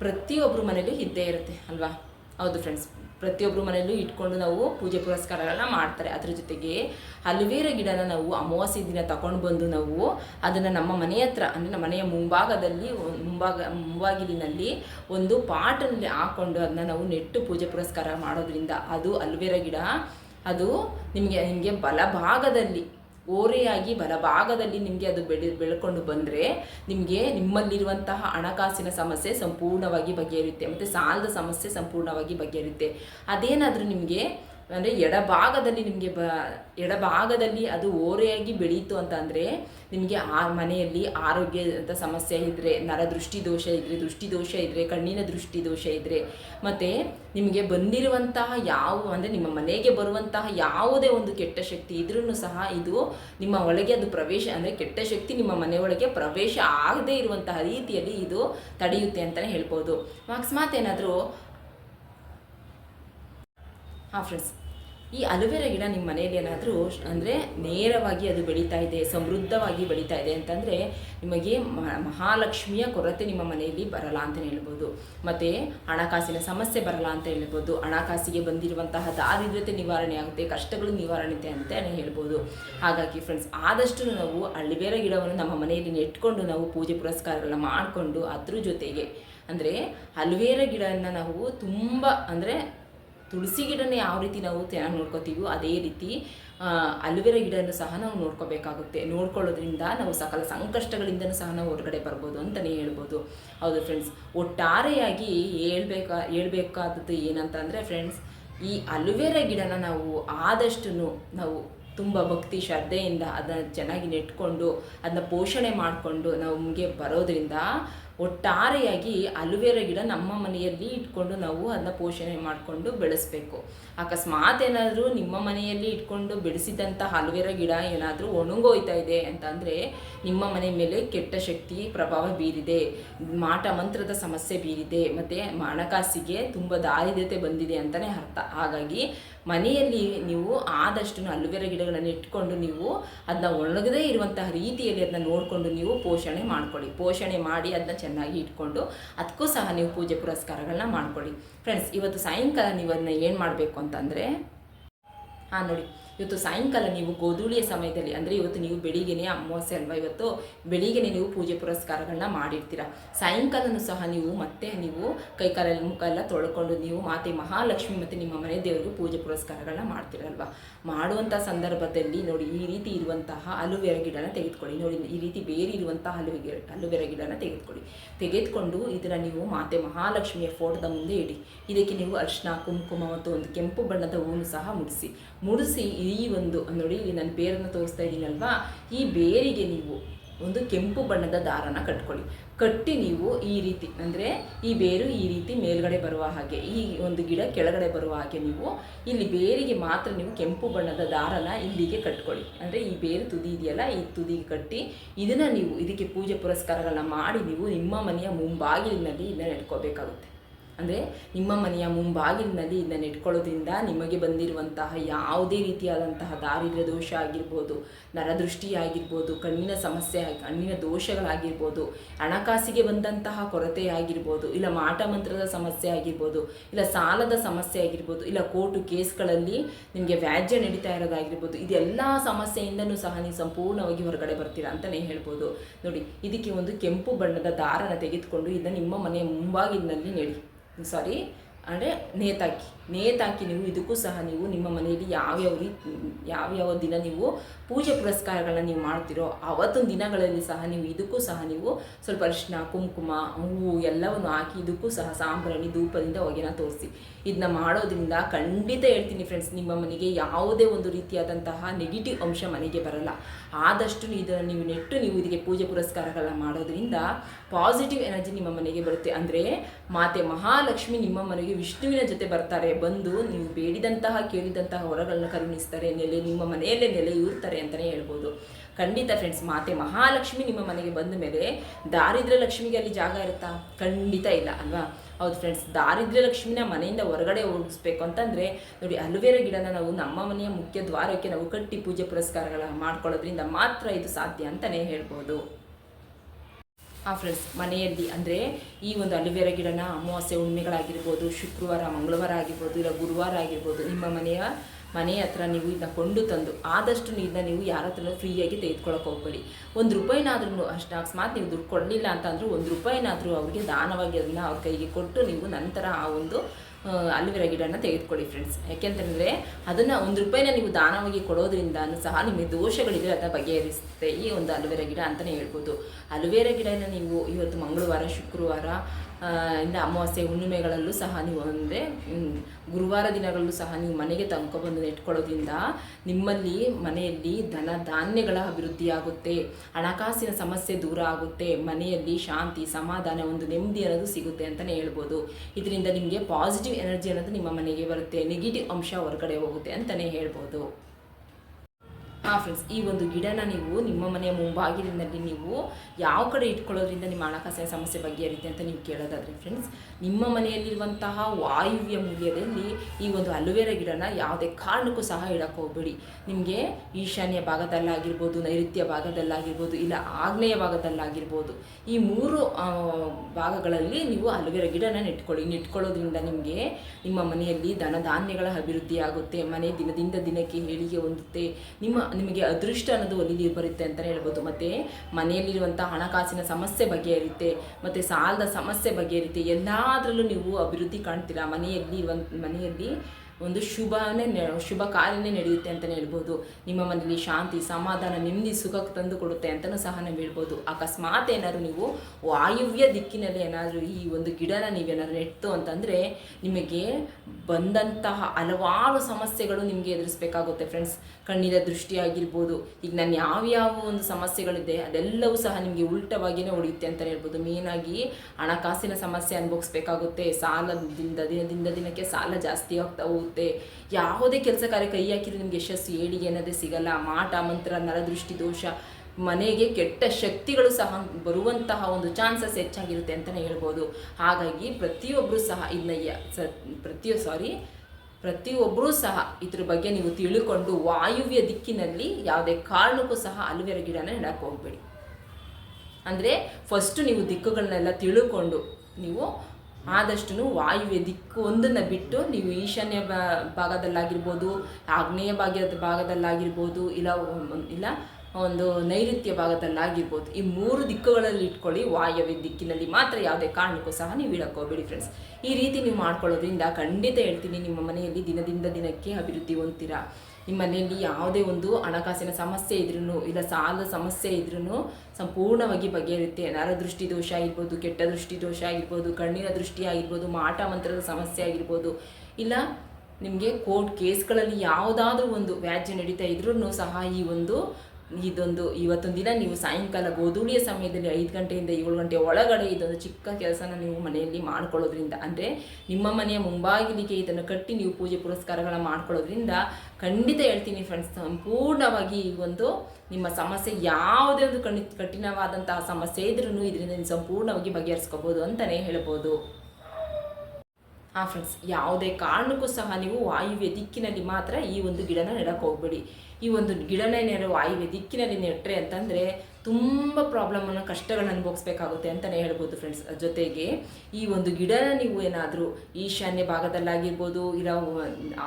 [SPEAKER 1] ಪ್ರತಿಯೊಬ್ಬರು ಮನೇಲೂ ಇದ್ದೇ ಇರುತ್ತೆ, ಅಲ್ವಾ? ಹೌದು ಫ್ರೆಂಡ್ಸ್ ಪ್ರತಿಯೊಬ್ಬರು ಮನೆಯಲ್ಲೂ ಇಟ್ಕೊಂಡು ನಾವು ಪೂಜೆ ಪುರಸ್ಕಾರಗಳನ್ನ ಮಾಡ್ತಾರೆ. ಅದ್ರ ಜೊತೆಗೆ ಹಲವೇರ ಗಿಡನ ನಾವು ಅಮಾವಾಸ್ಯೆ ದಿನ ತಗೊಂಡು ಬಂದು ನಾವು ಅದನ್ನು ನಮ್ಮ ಮನೆ ಹತ್ರ, ಅಂದರೆ ನಮ್ಮ ಮನೆಯ ಮುಂಭಾಗದಲ್ಲಿ, ಮುಂಭಾಗ, ಮುಂಭಾಗಿಲಿನಲ್ಲಿ ಒಂದು ಪಾಟಲ್ಲಿ ಹಾಕ್ಕೊಂಡು ಅದನ್ನ ನಾವು ನೆಟ್ಟು ಪೂಜೆ ಪುರಸ್ಕಾರ ಮಾಡೋದ್ರಿಂದ ಅದು ಅಲ್ವೇರ ಗಿಡ, ಅದು ನಿಮಗೆ ನಿಮಗೆ ಬಲಭಾಗದಲ್ಲಿ ಓರೆಯಾಗಿ ಬಲಭಾಗದಲ್ಲಿ ನಿಮಗೆ ಅದು ಬೆಳೆ, ಬೆಳ್ಕೊಂಡು ಬಂದರೆ ನಿಮಗೆ ನಿಮ್ಮಲ್ಲಿರುವಂತಹ ಹಣಕಾಸಿನ ಸಮಸ್ಯೆ ಸಂಪೂರ್ಣವಾಗಿ ಬಗೆಹರಿಯುತ್ತೆ. ಮತ್ತು ಸಾಲದ ಸಮಸ್ಯೆ ಸಂಪೂರ್ಣವಾಗಿ ಬಗೆಹರಿಯುತ್ತೆ. ಅದೇನಾದರೂ ನಿಮಗೆ ಅಂದರೆ ಎಡಭಾಗದಲ್ಲಿ ನಿಮಗೆ ಬ, ಎಡಭಾಗದಲ್ಲಿ ಅದು ಓರೆಯಾಗಿ ಬೆಳೀತು ಅಂತ ಅಂದರೆ ನಿಮಗೆ ಆ ಮನೆಯಲ್ಲಿ ಆರೋಗ್ಯದ ಸಮಸ್ಯೆ ಇದ್ದರೆ ನರದೃಷ್ಟಿ ದೋಷ ಇದ್ದರೆ ದೃಷ್ಟಿ ದೋಷ ಇದ್ದರೆ ಕಣ್ಣಿನ ದೃಷ್ಟಿ ದೋಷ ಇದ್ದರೆ ಮತ್ತು ನಿಮಗೆ ಬಂದಿರುವಂತಹ ಯಾವ, ಅಂದರೆ ನಿಮ್ಮ ಮನೆಗೆ ಬರುವಂತಹ ಯಾವುದೇ ಒಂದು ಕೆಟ್ಟ ಶಕ್ತಿ ಇದ್ರೂ ಸಹ ಇದು ನಿಮ್ಮ ಒಳಗೆ ಅದು ಪ್ರವೇಶ, ಅಂದರೆ ಕೆಟ್ಟ ಶಕ್ತಿ ನಿಮ್ಮ ಮನೆಯೊಳಗೆ ಪ್ರವೇಶ ಆಗದೇ ಇರುವಂತಹ ರೀತಿಯಲ್ಲಿ ಇದು ತಡೆಯುತ್ತೆ ಅಂತಲೇ ಹೇಳ್ಬೋದು. ಅಕಸ್ಮಾತ್ ಏನಾದರೂ ಹಾಂ ಫ್ರೆಂಡ್ಸ್ ಈ ಅಲೋವೆರಾ ಗಿಡ ನಿಮ್ಮ ಮನೆಯಲ್ಲಿ ಏನಾದರೂ ಅಂದರೆ ನೇರವಾಗಿ ಅದು ಬೆಳೀತಾ ಇದೆ, ಸಮೃದ್ಧವಾಗಿ ಬೆಳೀತಾ ಇದೆ ಅಂತಂದರೆ ನಿಮಗೆ ಮಹಾಲಕ್ಷ್ಮಿಯ ಕೊರತೆ ನಿಮ್ಮ ಮನೆಯಲ್ಲಿ ಬರಲ್ಲ ಅಂತ ಹೇಳ್ಬೋದು. ಮತ್ತು ಹಣಕಾಸಿನ ಸಮಸ್ಯೆ ಬರಲ್ಲ ಅಂತ ಹೇಳ್ಬೋದು. ಹಣಕಾಸಿಗೆ ಬಂದಿರುವಂತಹ ದಾರಿದ್ರ್ಯತೆ ನಿವಾರಣೆ ಆಗುತ್ತೆ, ಕಷ್ಟಗಳು ನಿವಾರಣೆ ಅಂತ ಹೇಳ್ಬೋದು. ಹಾಗಾಗಿ ಫ್ರೆಂಡ್ಸ್ ಆದಷ್ಟು ನಾವು ಅಲೋವೆರಾ ಗಿಡವನ್ನು ನಮ್ಮ ಮನೆಯಲ್ಲಿ ನೆಟ್ಕೊಂಡು ನಾವು ಪೂಜೆ ಪುರಸ್ಕಾರಗಳನ್ನ ಮಾಡಿಕೊಂಡು ಅದ್ರ ಜೊತೆಗೆ ಅಂದರೆ ಅಲುವೇರ ಗಿಡವನ್ನು ನಾವು ತುಂಬ ಅಂದರೆ ತುಳಸಿ ಗಿಡನ ಯಾವ ರೀತಿ ನಾವು ಚೆನ್ನಾಗಿ ನೋಡ್ಕೋತೀವೋ ಅದೇ ರೀತಿ ಅಲುವೆರಾ ಗಿಡನೂ ಸಹ ನಾವು ನೋಡ್ಕೋಬೇಕಾಗುತ್ತೆ. ನೋಡ್ಕೊಳ್ಳೋದ್ರಿಂದ ನಾವು ಸಕಲ ಸಂಕಷ್ಟಗಳಿಂದ ಸಹ ನಾವು ಹೊರಗಡೆ ಬರ್ಬೋದು ಅಂತಲೇ ಹೇಳ್ಬೋದು. ಹೌದು ಫ್ರೆಂಡ್ಸ್ ಒಟ್ಟಾರೆಯಾಗಿ ಹೇಳ್ಬೇಕಾ, ಹೇಳ್ಬೇಕಾದದ್ದು ಏನಂತ ಅಂದರೆ ಫ್ರೆಂಡ್ಸ್ ಈ ಅಲುವೆರ ಗಿಡನ ನಾವು ಆದಷ್ಟು ನಾವು ತುಂಬ ಭಕ್ತಿ ಶ್ರದ್ಧೆಯಿಂದ ಅದನ್ನ ಚೆನ್ನಾಗಿ ನೆಟ್ಕೊಂಡು, ಅದನ್ನ ಪೋಷಣೆ ಮಾಡಿಕೊಂಡು ನಮಗೆ ಬರೋದ್ರಿಂದ ಒಟ್ಟಾರೆಯಾಗಿ ಅಲುವೆರಾ ಗಿಡ ನಮ್ಮ ಮನೆಯಲ್ಲಿ ಇಟ್ಕೊಂಡು ನಾವು ಅದನ್ನ ಪೋಷಣೆ ಮಾಡಿಕೊಂಡು ಬೆಳೆಸಬೇಕು. ಅಕಸ್ಮಾತ್ ಏನಾದರೂ ನಿಮ್ಮ ಮನೆಯಲ್ಲಿ ಇಟ್ಕೊಂಡು ಬೆಳೆಸಿದಂಥ ಅಲುವೆರಾ ಗಿಡ ಏನಾದರೂ ಒಣಗೋಯ್ತಾ ಇದೆ ಅಂತಂದರೆ ನಿಮ್ಮ ಮನೆ ಮೇಲೆ ಕೆಟ್ಟ ಶಕ್ತಿ, ಪ್ರಭಾವ ಬೀರಿದೆ. ಮಾಟ ಮಂತ್ರದ ಸಮಸ್ಯೆ ಬೀರಿದೆ. ಮತ್ತು ಹಣಕಾಸಿಗೆ ತುಂಬ ದಾರಿದ್ರತೆ ಬಂದಿದೆ ಅಂತಲೇ ಅರ್ಥ. ಹಾಗಾಗಿ ಮನೆಯಲ್ಲಿ ನೀವು ಆದಷ್ಟು ಅಲುವೆರಾ ಗಿಡಗಳನ್ನು ಇಟ್ಕೊಂಡು ನೀವು ಅದನ್ನ ಒಣಗದೇ ಇರುವಂತಹ ರೀತಿಯಲ್ಲಿ ಅದನ್ನ ನೋಡಿಕೊಂಡು ನೀವು ಪೋಷಣೆ ಮಾಡ್ಕೊಳ್ಳಿ. ಪೋಷಣೆ ಮಾಡಿ ಅದನ್ನ ಚೆನ್ನಾಗಿ ಇಟ್ಕೊಂಡು ಅದಕ್ಕೂ ಸಹ ನೀವು ಪೂಜೆ ಪುರಸ್ಕಾರಗಳನ್ನ ಮಾಡ್ಕೊಳ್ಳಿ. ಫ್ರೆಂಡ್ಸ್ ಇವತ್ತು ಸಾಯಂಕಾಲ ನೀವು ಅದನ್ನ ಏನು ಮಾಡಬೇಕು ಅಂತಂದರೆ, ಹಾಂ, ನೋಡಿ. ಇವತ್ತು ಸಾಯಂಕಾಲ ನೀವು ಗೋಧೂಳಿಯ ಸಮಯದಲ್ಲಿ, ಅಂದರೆ ಇವತ್ತು ನೀವು ಬೆಳಿಗ್ಗೆನೇ ಅಮಾವಾಸ್ಯೆ ಅಲ್ವಾ ಇವತ್ತು? ಬೆಳಿಗ್ಗೆನೆ ನೀವು ಪೂಜೆ ಪುರಸ್ಕಾರಗಳನ್ನ ಮಾಡಿರ್ತೀರ. ಸಾಯಂಕಾಲನೂ ಸಹ ನೀವು ಮತ್ತೆ ನೀವು ಕೈಕಾಲಲ್ಲಿ ಮುಖ ಎಲ್ಲ ತೊಳ್ಕೊಂಡು ನೀವು ಮಾತೆ ಮಹಾಲಕ್ಷ್ಮಿ ಮತ್ತು ನಿಮ್ಮ ಮನೆ ದೇವರಿಗೂ ಪೂಜೆ ಪುರಸ್ಕಾರಗಳನ್ನ ಮಾಡ್ತೀರಲ್ವಾ? ಮಾಡುವಂಥ ಸಂದರ್ಭದಲ್ಲಿ ನೋಡಿ, ಈ ರೀತಿ ಇರುವಂತಹ ಅಲುವೆರ ಗಿಡನ ತೆಗೆದುಕೊಳ್ಳಿ. ನೋಡಿ, ಈ ರೀತಿ ಬೇರೆ ಇರುವಂತಹ ಅಲುವೆ ಗಿಡ, ಅಲುವೆರ ಗಿಡನ ತೆಗೆದುಕೊಳ್ಳಿ. ತೆಗೆದುಕೊಂಡು ಇದನ್ನು ನೀವು ಮಾತೆ ಮಹಾಲಕ್ಷ್ಮಿಯ ಫೋಟೋದ ಮುಂದೆ ಇಡಿ. ಇದಕ್ಕೆ ನೀವು ಅರ್ಶಿನ, ಕುಂಕುಮ ಮತ್ತು ಒಂದು ಕೆಂಪು ಬಣ್ಣದ ಹೂವನ್ನು ಸಹ ಮುಡಿಸಿ. ಮುಡಿಸಿ ಈ ಒಂದು, ನೋಡಿ, ಇಲ್ಲಿ ನಾನು ಬೇರನ್ನು ತೋರಿಸ್ತಾ ಇದ್ದೀನಲ್ವಾ? ಈ ಬೇರಿಗೆ ನೀವು ಒಂದು ಕೆಂಪು ಬಣ್ಣದ ದಾರನ ಕಟ್ಕೊಳ್ಳಿ. ಕಟ್ಟಿ ನೀವು ಈ ರೀತಿ, ಅಂದರೆ ಈ ಬೇರು ಈ ರೀತಿ ಮೇಲ್ಗಡೆ ಬರುವ ಹಾಗೆ, ಈ ಒಂದು ಗಿಡ ಕೆಳಗಡೆ ಬರುವ ಹಾಗೆ ನೀವು ಇಲ್ಲಿ ಬೇರಿಗೆ ಮಾತ್ರ ನೀವು ಕೆಂಪು ಬಣ್ಣದ ದಾರನ ಇಲ್ಲಿಗೆ ಕಟ್ಕೊಳ್ಳಿ. ಅಂದರೆ ಈ ಬೇರು ತುದಿ ಇದೆಯಲ್ಲ, ಈ ತುದಿಗೆ ಕಟ್ಟಿ ಇದನ್ನು ನೀವು, ಇದಕ್ಕೆ ಪೂಜೆ ಪುರಸ್ಕಾರಗಳನ್ನ ಮಾಡಿ ನೀವು ನಿಮ್ಮ ಮನೆಯ ಮುಂಬಾಗಿಲಿನಲ್ಲಿ ಇದನ್ನ ನೆಟ್ಕೋಬೇಕಾಗುತ್ತೆ ಅಂದರೆ ನಿಮ್ಮ ಮನೆಯ ಮುಂಬಾಗಿಲಿನಲ್ಲಿ ಇದನ್ನು ಇಟ್ಕೊಳ್ಳೋದ್ರಿಂದ ನಿಮಗೆ ಬಂದಿರುವಂತಹ ಯಾವುದೇ ರೀತಿಯಾದಂತಹ ದಾರಿದ್ರ್ಯ ದೋಷ ಆಗಿರ್ಬೋದು, ನರದೃಷ್ಟಿ ಆಗಿರ್ಬೋದು, ಕಣ್ಣಿನ ಸಮಸ್ಯೆ ಕಣ್ಣಿನ ದೋಷಗಳಾಗಿರ್ಬೋದು, ಹಣಕಾಸಿಗೆ ಬಂದಂತಹ ಕೊರತೆ ಆಗಿರ್ಬೋದು, ಇಲ್ಲ ಮಾಟ ಮಂತ್ರದ ಸಮಸ್ಯೆ ಆಗಿರ್ಬೋದು, ಇಲ್ಲ ಸಾಲದ ಸಮಸ್ಯೆ ಆಗಿರ್ಬೋದು, ಇಲ್ಲ ಕೋರ್ಟು ಕೇಸ್ಗಳಲ್ಲಿ ನಿಮಗೆ ವ್ಯಾಜ್ಯ ನಡೀತಾ ಇರೋದಾಗಿರ್ಬೋದು, ಇದೆಲ್ಲ ಸಮಸ್ಯೆಯಿಂದನೂ ಸಹ ನೀವು ಸಂಪೂರ್ಣವಾಗಿ ಹೊರಗಡೆ ಬರ್ತೀರಾ ಅಂತಲೇ ಹೇಳ್ಬೋದು. ನೋಡಿ, ಇದಕ್ಕೆ ಒಂದು ಕೆಂಪು ಬಣ್ಣದ ದಾರನ ತೆಗೆದುಕೊಂಡು ಇದನ್ನು ನಿಮ್ಮ ಮನೆಯ ಮುಂಬಾಗಿಲಿನಲ್ಲಿ ನೆಡಿ. ಸಾರಿ ಅಂದರೆ ನೇತಾಕಿ ನೇತಾಕಿ ನೀವು ಇದಕ್ಕೂ ಸಹ ನೀವು ನಿಮ್ಮ ಮನೆಯಲ್ಲಿ ಯಾವ್ಯಾವ ರೀತಿ ಯಾವ್ಯಾವ ದಿನ ನೀವು ಪೂಜೆ ಪುರಸ್ಕಾರಗಳನ್ನ ನೀವು ಮಾಡ್ತಿರೋ ಅವತ್ತಿನ ದಿನಗಳಲ್ಲಿ ಸಹ ನೀವು ಇದಕ್ಕೂ ಸಹ ನೀವು ಸ್ವಲ್ಪ ಅರಿಶಿನ ಕುಂಕುಮ, ಹೂವು ಎಲ್ಲವನ್ನು ಹಾಕಿ ಇದಕ್ಕೂ ಸಹ ಸಾಂಬ್ರಾಣಿ ಧೂಪದಿಂದ ಹೊಗೆನ ತೋರಿಸಿ. ಇದನ್ನ ಮಾಡೋದ್ರಿಂದ ಖಂಡಿತ ಹೇಳ್ತೀನಿ ಫ್ರೆಂಡ್ಸ್ ನಿಮ್ಮ ಮನೆಗೆ ಯಾವುದೇ ಒಂದು ರೀತಿಯಾದಂತಹ ನೆಗೆಟಿವ್ ಅಂಶ ಮನೆಗೆ ಬರಲ್ಲ. ಆದಷ್ಟು ಇದನ್ನು ನೀವು ನೆಟ್ಟು ನೀವು ಇದಕ್ಕೆ ಪೂಜೆ ಪುರಸ್ಕಾರಗಳನ್ನ ಮಾಡೋದ್ರಿಂದ ಪಾಸಿಟಿವ್ ಎನರ್ಜಿ ನಿಮ್ಮ ಮನೆಗೆ ಬರುತ್ತೆ. ಅಂದರೆ ಮಾತೆ ಮಹಾಲಕ್ಷ್ಮಿ ನಿಮ್ಮ ಮನೆಗೆ ವಿಷ್ಣುವಿನ ಜೊತೆ ಬರ್ತಾರೆ. ಬಂದು ನೀವು ಬೇಡಿದಂತಹ ಕೇಳಿದಂತಹ ಹೊರಗಳನ್ನ ಕರುಣಿಸ್ತಾರೆ, ನೆಲೆ ನಿಮ್ಮ ಮನೆಯಲ್ಲೇ ನೆಲೆ ಇರ್ತಾರೆ ಅಂತಲೇ ಹೇಳ್ಬೋದು. ಖಂಡಿತ ಫ್ರೆಂಡ್ಸ್ ಮಾತೆ ಮಹಾಲಕ್ಷ್ಮಿ ನಿಮ್ಮ ಮನೆಗೆ ಬಂದ ಮೇಲೆ ದಾರಿದ್ರ್ಯ ಲಕ್ಷ್ಮಿಗೆ ಅಲ್ಲಿ ಜಾಗ ಇರುತ್ತಾ? ಖಂಡಿತ ಇಲ್ಲ, ಅಲ್ವಾ? ಹೌದು ಫ್ರೆಂಡ್ಸ್ ದಾರಿದ್ರ್ಯ ಲಕ್ಷ್ಮಿನ ಮನೆಯಿಂದ ಹೊರಗಡೆ ಓಡಿಸ್ಬೇಕು ಅಂತಂದರೆ ನೋಡಿ, ಅಲುವೆರಾ ಗಿಡನ ನಾವು ನಮ್ಮ ಮನೆಯ ಮುಖ್ಯ ದ್ವಾರಕ್ಕೆ ನಾವು ಕಟ್ಟಿ ಪೂಜೆ ಪುರಸ್ಕಾರಗಳ ಮಾಡ್ಕೊಳ್ಳೋದ್ರಿಂದ ಮಾತ್ರ ಇದು ಸಾಧ್ಯ ಅಂತಲೇ ಹೇಳ್ಬೋದು. ಆ ಫ್ರೆಂಡ್ಸ್, ಮನೆಯಲ್ಲಿ ಅಂದರೆ ಈ ಒಂದು ಅಲುವೆರಾ ಗಿಡನ ಅಮಾವಾಸ್ಯೆ ಹುಣ್ಣಿಮೆಗಳಾಗಿರ್ಬೋದು, ಶುಕ್ರವಾರ, ಮಂಗಳವಾರ ಆಗಿರ್ಬೋದು, ಇಲ್ಲ ಗುರುವಾರ ಆಗಿರ್ಬೋದು, ನಿಮ್ಮ ಮನೆಯ, ಮನೆ ಹತ್ರ ನೀವು ಇದನ್ನ ಕೊಂಡು ತಂದು ಆದಷ್ಟು ಇದನ್ನ ನೀವು ಯಾರ ಹತ್ರನೂ ಫ್ರೀಯಾಗಿ ತೆಗೆದುಕೊಳ್ಳೋಕೆ ಹೋಗ್ಬೇಡಿ. ಒಂದು ರೂಪಾಯಿನಾದ್ರೂ ಅಷ್ಟು ಅಕಸ್ಮಾತ್ ನೀವು ದುಡ್ಡು ಕೊಡಲಿಲ್ಲ ಅಂತಂದರೂ ಒಂದು ರೂಪಾಯಿನಾದರೂ ಅವರಿಗೆ ದಾನವಾಗಿ ಅದನ್ನು ಅವ್ರ ಕೈಗೆ ಕೊಟ್ಟು ನೀವು ನಂತರ ಆ ಒಂದು ಅಲುವೆರಾ ಗಿಡನ ತೆಗೆದುಕೊಳ್ಳಿ ಫ್ರೆಂಡ್ಸ್ ಯಾಕೆಂತಂದರೆ ಅದನ್ನು ಒಂದು ರೂಪಾಯಿನ ನೀವು ದಾನವಾಗಿ ಕೊಡೋದ್ರಿಂದ ಸಹ ನಿಮಗೆ ದೋಷಗಳಿದ್ರೆ ಅದನ್ನು ಬಗೆಹರಿಸುತ್ತೆ ಈ ಒಂದು ಅಲುವೆರಾ ಗಿಡ ಅಂತಲೇ ಹೇಳ್ಬೋದು. ಅಲುವೆರಾ ಗಿಡನ ನೀವು ಇವತ್ತು ಮಂಗಳವಾರ, ಶುಕ್ರವಾರ ಇಂದ ಅಮಾವಾಸ್ಯೆ ಹುಣ್ಣಿಮೆಗಳಲ್ಲೂ ಸಹ ನೀವು ಅಂದರೆ ಗುರುವಾರ ದಿನಗಳಲ್ಲೂ ಸಹ ನೀವು ಮನೆಗೆ ತಂದ್ಕೊಬಂದು ನೆಟ್ಕೊಳ್ಳೋದ್ರಿಂದ ನಿಮ್ಮಲ್ಲಿ ಮನೆಯಲ್ಲಿ ಧನ ಧಾನ್ಯಗಳ ಅಭಿವೃದ್ಧಿಯಾಗುತ್ತೆ ಹಣಕಾಸಿನ ಸಮಸ್ಯೆ ದೂರ ಆಗುತ್ತೆ, ಮನೆಯಲ್ಲಿ ಶಾಂತಿ, ಸಮಾಧಾನ, ಒಂದು ನೆಮ್ಮದಿ ಅನ್ನೋದು ಸಿಗುತ್ತೆ ಅಂತಲೇ ಹೇಳ್ಬೋದು. ಇದರಿಂದ ನಿಮಗೆ ಪಾಸಿಟಿವ್ ಎನರ್ಜಿ ಅನ್ನೋದು ನಿಮ್ಮ ಮನೆಗೆ ಬರುತ್ತೆ ನೆಗೆಟಿವ್ ಅಂಶ ಹೊರಗಡೆ ಹೋಗುತ್ತೆ ಅಂತಲೇ ಹೇಳ್ಬೋದು. ಹಾಂ ಫ್ರೆಂಡ್ಸ್ ಈ ಒಂದು ಗಿಡನ ನೀವು ನಿಮ್ಮ ಮನೆಯ ಮುಂಭಾಗಿಲಿನಲ್ಲಿ ನೀವು ಯಾವ ಕಡೆ ಇಟ್ಕೊಳ್ಳೋದ್ರಿಂದ ನಿಮ್ಮ ಹಣಕಾಸಿನ ಸಮಸ್ಯೆ ಬಗೆಹರಿತೆ ಅಂತ ನೀವು ಕೇಳೋದಾದರೆ ಫ್ರೆಂಡ್ಸ್ ನಿಮ್ಮ ಮನೆಯಲ್ಲಿರುವಂತಹ ವಾಯುವ್ಯ ಮೂಲ್ಯದಲ್ಲಿ ಈ ಒಂದು ಅಲುವೆರಾ ಗಿಡನ ಯಾವುದೇ ಕಾರಣಕ್ಕೂ ಸಹ ಇಡಕ್ಕೆ ಹೋಗ್ಬೇಡಿ. ನಿಮಗೆ ಈಶಾನ್ಯ ಭಾಗದಲ್ಲಾಗಿರ್ಬೋದು, ನೈಋತ್ಯ ಭಾಗದಲ್ಲಾಗಿರ್ಬೋದು, ಇಲ್ಲ ಆಗ್ನೇಯ ಭಾಗದಲ್ಲಾಗಿರ್ಬೋದು, ಈ ಮೂರು ಭಾಗಗಳಲ್ಲಿ ನೀವು ಅಲುವೆರಾ ಗಿಡನ ನೆಟ್ಕೊಳ್ಳಿ. ನೆಟ್ಕೊಳ್ಳೋದ್ರಿಂದ ನಿಮಗೆ ನಿಮ್ಮ ಮನೆಯಲ್ಲಿ ಧನಧಾನ್ಯಗಳ ಅಭಿವೃದ್ಧಿ ಆಗುತ್ತೆ ಮನೆ ದಿನದಿಂದ ದಿನಕ್ಕೆ ಏಳಿಗೆ ಹೊಂದುತ್ತೆ, ನಿಮ್ಮ ನಿಮಗೆ ಅದೃಷ್ಟ ಅನ್ನೋದು ಒಲಿಲಿ ಬರುತ್ತೆ ಅಂತಲೇ ಹೇಳ್ಬೋದು. ಮತ್ತು ಮನೆಯಲ್ಲಿರುವಂಥ ಹಣಕಾಸಿನ ಸಮಸ್ಯೆ ಬಗೆಹರಿಯುತ್ತೆ ಮತ್ತು ಸಾಲದ ಸಮಸ್ಯೆ ಬಗೆಹರಿಯುತ್ತೆ ಎಲ್ಲದರಲ್ಲೂ ನೀವು ಅಭಿವೃದ್ಧಿ ಕಾಣ್ತೀರಾ? ಮನೆಯಲ್ಲಿ ಒಂದು ಮನೆಯಲ್ಲಿ ಒಂದು ಶುಭನೇ ಶುಭ ಕಾರ್ಯನೇ ನಡೆಯುತ್ತೆ ಅಂತಲೇ ಹೇಳ್ಬೋದು. ನಿಮ್ಮ ಮನೆಯಲ್ಲಿ ಶಾಂತಿ, ಸಮಾಧಾನ, ನೆಮ್ಮದಿ, ಸುಖ ತಂದು ಕೊಡುತ್ತೆ ಅಂತಲೂ ಸಹ ನಾವು ಹೇಳ್ಬೋದು. ಅಕಸ್ಮಾತ್ ಏನಾದರೂ ನೀವು ವಾಯುವ್ಯ ದಿಕ್ಕಿನಲ್ಲಿ ಏನಾದರೂ ಈ ಒಂದು ಗಿಡನ ನೀವೇನಾದ್ರು ನೆಟ್ಟು ಅಂತಂದರೆ ನಿಮಗೆ ಬಂದಂತಹ ಹಲವಾರು ಸಮಸ್ಯೆಗಳು ನಿಮಗೆ ಎದುರಿಸಬೇಕಾಗುತ್ತೆ ಫ್ರೆಂಡ್ಸ್ ಕಣ್ಣಿನ ದೃಷ್ಟಿ ಆಗಿರ್ಬೋದು, ಈಗ ನಾನು ಯಾವ್ಯಾವ ಒಂದು ಸಮಸ್ಯೆಗಳಿದೆ ಅದೆಲ್ಲವೂ ಸಹ ನಿಮಗೆ ಉಲ್ಟವಾಗಿಯೇ ಹೊಡೆಯುತ್ತೆ ಅಂತಲೇ ಹೇಳ್ಬೋದು. ಮೇನಾಗಿ ಹಣಕಾಸಿನ ಸಮಸ್ಯೆ ಅನುಭವಿಸ್ಬೇಕಾಗುತ್ತೆ. ಸಾಲದಿಂದ ದಿನದಿಂದ ದಿನಕ್ಕೆ ಸಾಲ ಜಾಸ್ತಿ ಆಗ್ತಾ ಯಾವುದೇ ಕೆಲಸ ಕಾರ್ಯ ಕೈ ಹಾಕಿದ್ರೆ ನಿಮ್ಗೆ ಯಶಸ್ಸು, ಏಳಿಗೆ ಅನ್ನೋದೇ ಸಿಗಲ್ಲ. ಮಾಟ, ಮಂತ್ರ, ನರದೃಷ್ಟಿ, ದೋಷ, ಮನೆಗೆ ಕೆಟ್ಟ ಶಕ್ತಿಗಳು ಸಹ ಬರುವಂತಹ ಒಂದು ಚಾನ್ಸಸ್ ಹೆಚ್ಚಾಗಿರುತ್ತೆ ಅಂತಲೇ ಹೇಳ್ಬೋದು. ಹಾಗಾಗಿ ಪ್ರತಿಯೊಬ್ಬರು ಸಹ ಇದನ್ನ ಸ, ಪ್ರತಿಯೊ, ಸಾರಿ ಪ್ರತಿಯೊಬ್ಬರೂ ಸಹ ಇದ್ರ ಬಗ್ಗೆ ನೀವು ತಿಳ್ಕೊಂಡು ವಾಯುವ್ಯ ದಿಕ್ಕಿನಲ್ಲಿ ಯಾವುದೇ ಕಾರಣಕ್ಕೂ ಸಹ ಅಲುವೆರ ಗಿಡನ ನೆಡಕ್ಕೆ ಹೋಗ್ಬೇಡಿ. ಅಂದರೆ ಫಸ್ಟು ನೀವು ದಿಕ್ಕುಗಳನ್ನೆಲ್ಲ ತಿಳ್ಕೊಂಡು ನೀವು ಆದಷ್ಟು ವಾಯುವ್ಯ ದಿಕ್ಕು ಒಂದನ್ನು ಬಿಟ್ಟು ನೀವು ಈಶಾನ್ಯ ಭಾಗದಲ್ಲಾಗಿರ್ಬೋದು, ಆಗ್ನೇಯ ಭಾಗದ ಭಾಗದಲ್ಲಾಗಿರ್ಬೋದು, ಇಲ್ಲ ಇಲ್ಲ, ಒಂದು ನೈಋತ್ಯ ಭಾಗದಲ್ಲಾಗಿರ್ಬೋದು, ಈ ಮೂರು ದಿಕ್ಕುಗಳಲ್ಲಿ ಇಟ್ಕೊಳ್ಳಿ ವಾಯವ್ಯ ದಿಕ್ಕಿನಲ್ಲಿ ಮಾತ್ರ ಯಾವುದೇ ಕಾರಣಕ್ಕೂ ಸಹ ನೀವು ಇಳಕೋಬೇಡಿ ಫ್ರೆಂಡ್ಸ್ ಈ ರೀತಿ ನೀವು ಮಾಡ್ಕೊಳ್ಳೋದ್ರಿಂದ ಖಂಡಿತ ಹೇಳ್ತೀನಿ, ನಿಮ್ಮ ಮನೆಯಲ್ಲಿ ದಿನದಿಂದ ದಿನಕ್ಕೆ ಅಭಿವೃದ್ಧಿ ಹೊಂದ್ತೀರಾ. ನಿಮ್ಮ ಮನೆಯಲ್ಲಿ ಯಾವುದೇ ಒಂದು ಹಣಕಾಸಿನ ಸಮಸ್ಯೆ ಇದ್ರೂ ಇಲ್ಲ, ಸಾಲದ ಸಮಸ್ಯೆ ಇದ್ರೂ ಸಂಪೂರ್ಣವಾಗಿ ಬಗೆಹರಿತ್ಯೆ ನರ ದೃಷ್ಟಿ ದೋಷ ಆಗಿರ್ಬೋದು, ಕೆಟ್ಟ ದೃಷ್ಟಿ ದೋಷ ಆಗಿರ್ಬೋದು, ಕಣ್ಣಿನ ದೃಷ್ಟಿ ಆಗಿರ್ಬೋದು, ಮಾಟ ಮಂತ್ರದ ಸಮಸ್ಯೆ ಆಗಿರ್ಬೋದು, ಇಲ್ಲ ನಿಮಗೆ ಕೋರ್ಟ್ ಕೇಸ್ಗಳಲ್ಲಿ ಯಾವುದಾದ್ರೂ ಒಂದು ವ್ಯಾಜ್ಯ ನಡೀತಾ ಇದ್ರೂ ಸಹ ಈ ಒಂದು ಇದೊಂದು ಇವತ್ತೊಂದು ದಿನ ನೀವು ಸಾಯಂಕಾಲ ಗೋಧೂಳಿಯ ಸಮಯದಲ್ಲಿ ಐದು ಗಂಟೆಯಿಂದ ಏಳು ಗಂಟೆ ಒಳಗಡೆ ಇದೊಂದು ಚಿಕ್ಕ ಕೆಲಸನ ನೀವು ಮನೆಯಲ್ಲಿ ಮಾಡ್ಕೊಳ್ಳೋದ್ರಿಂದ, ಅಂದರೆ ನಿಮ್ಮ ಮನೆಯ ಮುಂಬಾಗಿಲಿಗೆ ಇದನ್ನು ಕಟ್ಟಿ ನೀವು ಪೂಜೆ ಪುರಸ್ಕಾರಗಳನ್ನ ಮಾಡ್ಕೊಳ್ಳೋದ್ರಿಂದ ಖಂಡಿತ ಹೇಳ್ತೀನಿ ಫ್ರೆಂಡ್ಸ್ ಸಂಪೂರ್ಣವಾಗಿ ಈ ಒಂದು ನಿಮ್ಮ ಸಮಸ್ಯೆ ಯಾವುದೇ ಒಂದು ಕಣ್ಣಿ ಕಠಿಣವಾದಂತಹ ಸಮಸ್ಯೆ ಇದ್ರೂ ಇದರಿಂದ ನೀವು ಸಂಪೂರ್ಣವಾಗಿ ಬಗೆಹರಿಸ್ಕೋಬೋದು ಅಂತಲೇ ಹೇಳ್ಬೋದು. ಹಾಂ ಫ್ರೆಂಡ್ಸ್ ಯಾವುದೇ ಕಾರಣಕ್ಕೂ ಸಹ ನೀವು ವಾಯುವ್ಯ ದಿಕ್ಕಿನಲ್ಲಿ ಮಾತ್ರ ಈ ಒಂದು ಗಿಡನ ನೆಡಕ್ಕೆ ಹೋಗ್ಬೇಡಿ. ಈ ಒಂದು ಗಿಡನ ಏನಾದ್ರು ವಾಯುವ್ಯ ದಿಕ್ಕಿನಲ್ಲಿ ನೆಟ್ಟರೆ ಅಂತಂದರೆ ತುಂಬ ಪ್ರಾಬ್ಲಮನ್ನು ಕಷ್ಟಗಳನ್ನ ಅನುಭವಿಸ್ಬೇಕಾಗುತ್ತೆ ಅಂತಲೇ ಹೇಳ್ಬೋದು ಫ್ರೆಂಡ್ಸ್ ಜೊತೆಗೆ ಈ ಒಂದು ಗಿಡನ ನೀವು ಏನಾದರೂ ಈಶಾನ್ಯ ಭಾಗದಲ್ಲಾಗಿರ್ಬೋದು, ಇಲ್ಲ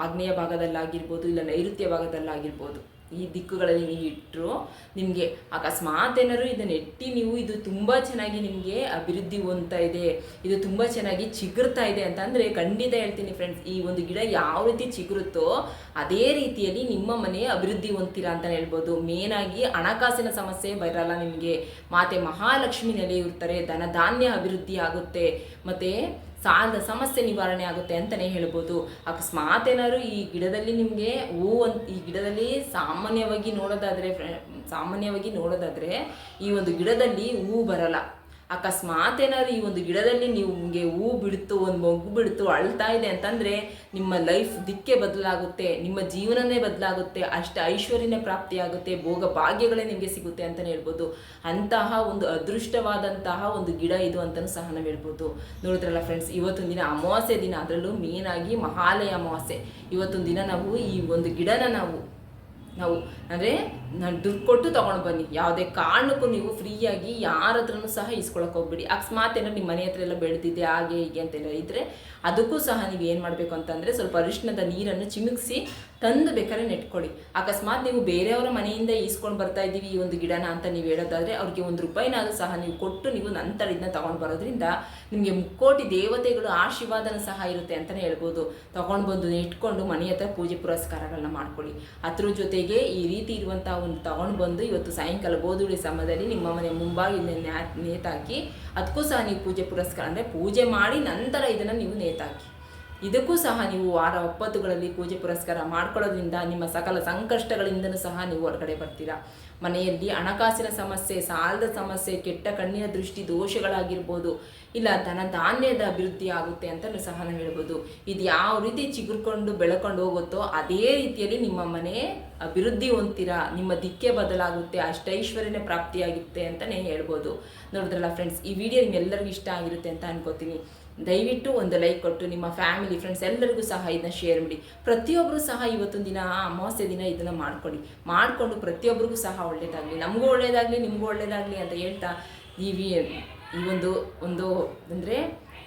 [SPEAKER 1] ಆಗ್ನೇಯ ಭಾಗದಲ್ಲಾಗಿರ್ಬೋದು, ಇಲ್ಲ ನೈಋತ್ಯ ಭಾಗದಲ್ಲಾಗಿರ್ಬೋದು ಈ ದಿಕ್ಕುಗಳಲ್ಲಿ ನೀವು ಇಟ್ಟರು ನಿಮಗೆ ಅಕಸ್ಮಾತ್ ಏನಾದ್ರು ಇದನ್ನು ಎಟ್ಟಿ ನೀವು ಇದು ತುಂಬ ಚೆನ್ನಾಗಿ ನಿಮಗೆ ಅಭಿವೃದ್ಧಿ ಹೊಂದ್ತಾ ಇದೆ, ಇದು ತುಂಬ ಚೆನ್ನಾಗಿ ಚಿಗುರ್ತಾ ಇದೆ ಅಂತಂದರೆ ಖಂಡಿತ ಹೇಳ್ತೀನಿ ಫ್ರೆಂಡ್ಸ್ ಈ ಒಂದು ಗಿಡ ಯಾವ ರೀತಿ ಚಿಗುರುತ್ತೋ ಅದೇ ರೀತಿಯಲ್ಲಿ ನಿಮ್ಮ ಮನೆ ಅಭಿವೃದ್ಧಿ ಹೊಂದ್ತೀರಾ ಅಂತ ಹೇಳ್ಬೋದು. ಮೇನಾಗಿ ಹಣಕಾಸಿನ ಸಮಸ್ಯೆ ಬರಲ್ಲ ನಿಮಗೆ. ಮಾತೆ ಮಹಾಲಕ್ಷ್ಮಿ ನೆಲೆ ಇರ್ತಾರೆ ಧನ ಧಾನ್ಯ ಅಭಿವೃದ್ಧಿ ಆಗುತ್ತೆ. ಮತ್ತು ಸಾಲದ ಸಮಸ್ಯೆ ನಿವಾರಣೆ ಆಗುತ್ತೆ ಅಂತಲೇ ಹೇಳ್ಬೋದು. ಅಕಸ್ಮಾತ್ ಏನಾದ್ರು ಈ ಗಿಡದಲ್ಲಿ ನಿಮಗೆ ಹೂ ಅಂತ, ಈ ಗಿಡದಲ್ಲಿ ಸಾಮಾನ್ಯವಾಗಿ ನೋಡೋದಾದರೆ ಸಾಮಾನ್ಯವಾಗಿ ನೋಡೋದಾದರೆ ಈ ಒಂದು ಗಿಡದಲ್ಲಿ ಹೂ ಬರಲ್ಲ. ಅಕಸ್ಮಾತ್ ಏನಾದ್ರು ಈ ಒಂದು ಗಿಡದಲ್ಲಿ ನಿಮಗೆ ಹೂ ಬಿಡ್ತು, ಒಂದು ಮಗು ಬಿಡ್ತು, ಅಳ್ತಾ ಇದೆ ಅಂತಂದರೆ ನಿಮ್ಮ ಲೈಫ್ ದಿಕ್ಕೆ ಬದಲಾಗುತ್ತೆ, ನಿಮ್ಮ ಜೀವನನೇ ಬದಲಾಗುತ್ತೆ, ಅಷ್ಟು ಐಶ್ವರ್ಯನೇ ಪ್ರಾಪ್ತಿಯಾಗುತ್ತೆ, ಭೋಗ ಭಾಗ್ಯಗಳೇ ನಿಮಗೆ ಸಿಗುತ್ತೆ ಅಂತಲೇ ಹೇಳ್ಬೋದು. ಅಂತಹ ಒಂದು ಅದೃಷ್ಟವಾದಂತಹ ಒಂದು ಗಿಡ ಇದು ಅಂತಲೂ ಸಹ ನಾವು ಹೇಳ್ಬೋದು. ನೋಡಿದ್ರಲ್ಲ ಫ್ರೆಂಡ್ಸ್ ಇವತ್ತೊಂದು ದಿನ ಅಮಾವಾಸ್ಯೆ ದಿನ, ಅದರಲ್ಲೂ ಮೇನಾಗಿ ಮಹಾಲಯ ಅಮಾವಾಸ್ಯೆ. ಇವತ್ತೊಂದು ದಿನ ನಾವು ಈ ಒಂದು ಗಿಡನ ನಾವು ನಾವು, ಅಂದರೆ ನಾನು ದುಡ್ಡು ಕೊಟ್ಟು ತೊಗೊಂಡು ಬನ್ನಿ. ಯಾವುದೇ ಕಾರಣಕ್ಕೂ ನೀವು ಫ್ರೀಯಾಗಿ ಯಾರ ಹತ್ರನೂ ಸಹ ಇಸ್ಕೊಳಕ್ಕೆ ಹೋಗ್ಬಿಡಿ. ಅಕಸ್ಮಾತ್ ಏನೋ ನಿಮ್ಮ ಮನೆ ಹತ್ರ ಎಲ್ಲ ಬೆಳೆದಿದೆ, ಹಾಗೆ ಹೀಗೆ ಅಂತೆಲ್ಲ ಇದ್ದರೆ ಅದಕ್ಕೂ ಸಹ ನೀವು ಏನು ಮಾಡಬೇಕು ಅಂತಂದರೆ ಸ್ವಲ್ಪ ಅರಿಶಿಣದ ನೀರನ್ನು ಚಿಮುಕಿಸಿ ತಂದು ಬೇಕಾದ್ರೆ ನೆಟ್ಕೊಳ್ಳಿ. ಅಕಸ್ಮಾತ್ ನೀವು ಬೇರೆಯವರ ಮನೆಯಿಂದ ಈಸ್ಕೊಂಡು ಬರ್ತಾ ಇದ್ದೀವಿ ಈ ಒಂದು ಗಿಡನ ಅಂತ ನೀವು ಹೇಳೋದಾದರೆ ಅವ್ರಿಗೆ ಒಂದು ರೂಪಾಯಿನಾದರೂ ಸಹ ನೀವು ಕೊಟ್ಟು ನೀವು ನಂತರ ಇದನ್ನ ತೊಗೊಂಡು ಬರೋದ್ರಿಂದ ನಿಮಗೆ ಮುಕ್ಕೋಟಿ ದೇವತೆಗಳು ಆಶೀರ್ವಾದನ ಸಹ ಇರುತ್ತೆ ಅಂತಲೇ ಹೇಳ್ಬೋದು. ತೊಗೊಂಡು ಬಂದು ನೆಟ್ಕೊಂಡು ಮನೆ ಹತ್ರ ಪೂಜೆ ಪುರಸ್ಕಾರಗಳನ್ನ ಮಾಡ್ಕೊಳ್ಳಿ. ಅದ್ರ ಜೊತೆಗೆ ಈ ರೀತಿ ಇರುವಂಥ ಒಂದು ತಗೊಂಡು ಬಂದು ಇವತ್ತು ಸಾಯಂಕಾಲ ಗೋಧುಳಿ ಸಮಯದಲ್ಲಿ ನಿಮ್ಮ ಮನೆ ಮುಂಭಾಗ ನೇತಾಕಿ ಅದಕ್ಕೂ ಸಹ ನೀವು ಪೂಜೆ ಪುರಸ್ಕಾರ ಅಂದರೆ ಪೂಜೆ ಮಾಡಿ ನಂತರ ಇದನ್ನು ನೀವು ನೇತಾಕಿ ಇದಕ್ಕೂ ಸಹ ನೀವು ವಾರ ಒಪ್ಪತ್ತುಗಳಲ್ಲಿ ಪೂಜೆ ಪುರಸ್ಕಾರ ಮಾಡ್ಕೊಳ್ಳೋದ್ರಿಂದ ನಿಮ್ಮ ಸಕಲ ಸಂಕಷ್ಟಗಳಿಂದನೂ ಸಹ ನೀವು ಹೊರಗಡೆ ಬರ್ತೀರಾ. ಮನೆಯಲ್ಲಿ ಹಣಕಾಸಿನ ಸಮಸ್ಯೆ, ಸಾಲದ ಸಮಸ್ಯೆ, ಕೆಟ್ಟ ಕಣ್ಣಿನ ದೃಷ್ಟಿ, ದೋಷಗಳಾಗಿರ್ಬೋದು, ಇಲ್ಲ ಧನ ಧಾನ್ಯದ ಅಭಿವೃದ್ಧಿ ಆಗುತ್ತೆ ಅಂತಲೂ ಸಹ ನಾವು ಹೇಳ್ಬೋದು. ಇದು ಯಾವ ರೀತಿ ಚಿಗುರ್ಕೊಂಡು ಬೆಳ್ಕೊಂಡು ಹೋಗುತ್ತೋ ಅದೇ ರೀತಿಯಲ್ಲಿ ನಿಮ್ಮ ಮನೆ ಅಭಿವೃದ್ಧಿ ಹೊಂತೀರಾ ನಿಮ್ಮ ದಿಕ್ಕೆ ಬದಲಾಗುತ್ತೆ, ಅಷ್ಟೈಶ್ವರ್ಯನೇ ಪ್ರಾಪ್ತಿಯಾಗುತ್ತೆ ಅಂತಲೇ ಹೇಳ್ಬೋದು. ನೋಡಿದ್ರಲ್ಲ ಫ್ರೆಂಡ್ಸ್ ಈ ವಿಡಿಯೋ ನಿಮ್ಮೆಲ್ಲರಿಗೂ ಇಷ್ಟ ಆಗಿರುತ್ತೆ ಅಂತ ಅನ್ಕೋತೀನಿ. ದಯವಿಟ್ಟು ಒಂದು ಲೈಕ್ ಕೊಟ್ಟು ನಿಮ್ಮ ಫ್ಯಾಮಿಲಿ ಫ್ರೆಂಡ್ಸ್ ಎಲ್ಲರಿಗೂ ಸಹ ಇದನ್ನ ಶೇರ್ ಮಾಡಿ. ಪ್ರತಿಯೊಬ್ಬರು ಸಹ ಇವತ್ತೊಂದು ದಿನ, ಆ ಅಮಾವಾಸ್ಯೆ ದಿನ ಇದನ್ನು ಮಾಡ್ಕೊಳ್ಳಿ ಮಾಡಿಕೊಂಡು ಪ್ರತಿಯೊಬ್ಬರಿಗೂ ಸಹ ಒಳ್ಳೇದಾಗಲಿ. ನಮಗೂ ಒಳ್ಳೆಯದಾಗಲಿ ನಿಮಗೂ ಒಳ್ಳೆಯದಾಗಲಿ ಅಂತ ಹೇಳ್ತಾ, ಈ ಈ ಒಂದು ಒಂದು, ಅಂದರೆ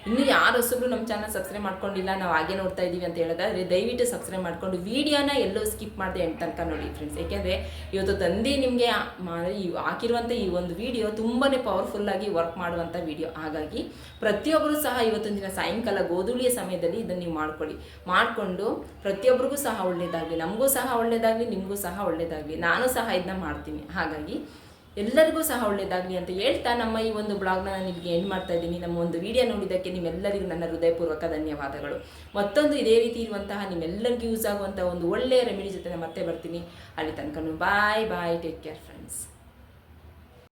[SPEAKER 1] ಇನ್ನು ಯಾರು ಹೊಸಬ್ರು ನಮ್ಮ ಚಾನಲ್ ಸಬ್ಸ್ಕ್ರೈಬ್ ಮಾಡ್ಕೊಂಡಿಲ್ಲ, ನಾವು ಹಾಗೆ ನೋಡ್ತಾ ಇದ್ದೀವಿ ಅಂತ ಹೇಳಿದ್ರೆ ದಯವಿಟ್ಟು ಸಬ್ಸ್ಕ್ರೈಬ್ ಮಾಡ್ಕೊಂಡು ವಿಡಿಯೋನ ಎಲ್ಲೋ ಸ್ಕಿಪ್ ಮಾಡಿದೆ ಎಂಟು ತನಕ ನೋಡಿ ಫ್ರೆಂಡ್ಸ್ ಏಕೆಂದರೆ ಇವತ್ತು ತಂದೆ ನಿಮಗೆ ಹಾಕಿರುವಂಥ ಈ ಒಂದು ವಿಡಿಯೋ ತುಂಬಾ ಪವರ್ಫುಲ್ಲಾಗಿ ವರ್ಕ್ ಮಾಡುವಂಥ ವಿಡಿಯೋ ಹಾಗಾಗಿ ಪ್ರತಿಯೊಬ್ಬರು ಸಹ ಇವತ್ತೊಂದು ದಿನ ಸಾಯಂಕಾಲ ಗೋಧೂಳಿಯ ಸಮಯದಲ್ಲಿ ಇದನ್ನು ನೀವು ಮಾಡ್ಕೊಳ್ಳಿ. ಮಾಡಿಕೊಂಡು ಪ್ರತಿಯೊಬ್ಬರಿಗೂ ಸಹ ಒಳ್ಳೆಯದಾಗಲಿ ನಮಗೂ ಸಹ ಒಳ್ಳೆಯದಾಗಲಿ ನಿಮಗೂ ಸಹ ಒಳ್ಳೆಯದಾಗಲಿ ನಾನು ಸಹ ಇದನ್ನ ಮಾಡ್ತೀನಿ. ಹಾಗಾಗಿ ಎಲ್ಲರಿಗೂ ಸಹ ಒಳ್ಳೆಯದಾಗಲಿ ಅಂತ ಹೇಳ್ತಾ ನಮ್ಮ ಈ ಒಂದು ಬ್ಲಾಗ್ನ ನಾನು ನಿಮಗೆ ಎಂಡ್ ಮಾಡ್ತಾ ಇದ್ದೀನಿ. ನಮ್ಮ ಒಂದು ವಿಡಿಯೋ ನೋಡಿದ್ದಕ್ಕೆ ನಿಮ್ಮೆಲ್ಲರಿಗೂ ನನ್ನ ಹೃದಯಪೂರ್ವಕ ಧನ್ಯವಾದಗಳು. ಮತ್ತೊಂದು ಇದೇ ರೀತಿ ಇರುವಂತಹ ನಿಮ್ಮೆಲ್ಲರಿಗೂ ಯೂಸ್ ಆಗುವಂತಹ ಒಂದು ಒಳ್ಳೆಯ ರೆಮಿಡಿ ಜೊತೆ ನಾನು ಮತ್ತೆ ಬರ್ತೀನಿ. ಅಲ್ಲಿ ತನಕ ಬಾಯ್ ಬಾಯ್ ಟೇಕ್ ಕೇರ್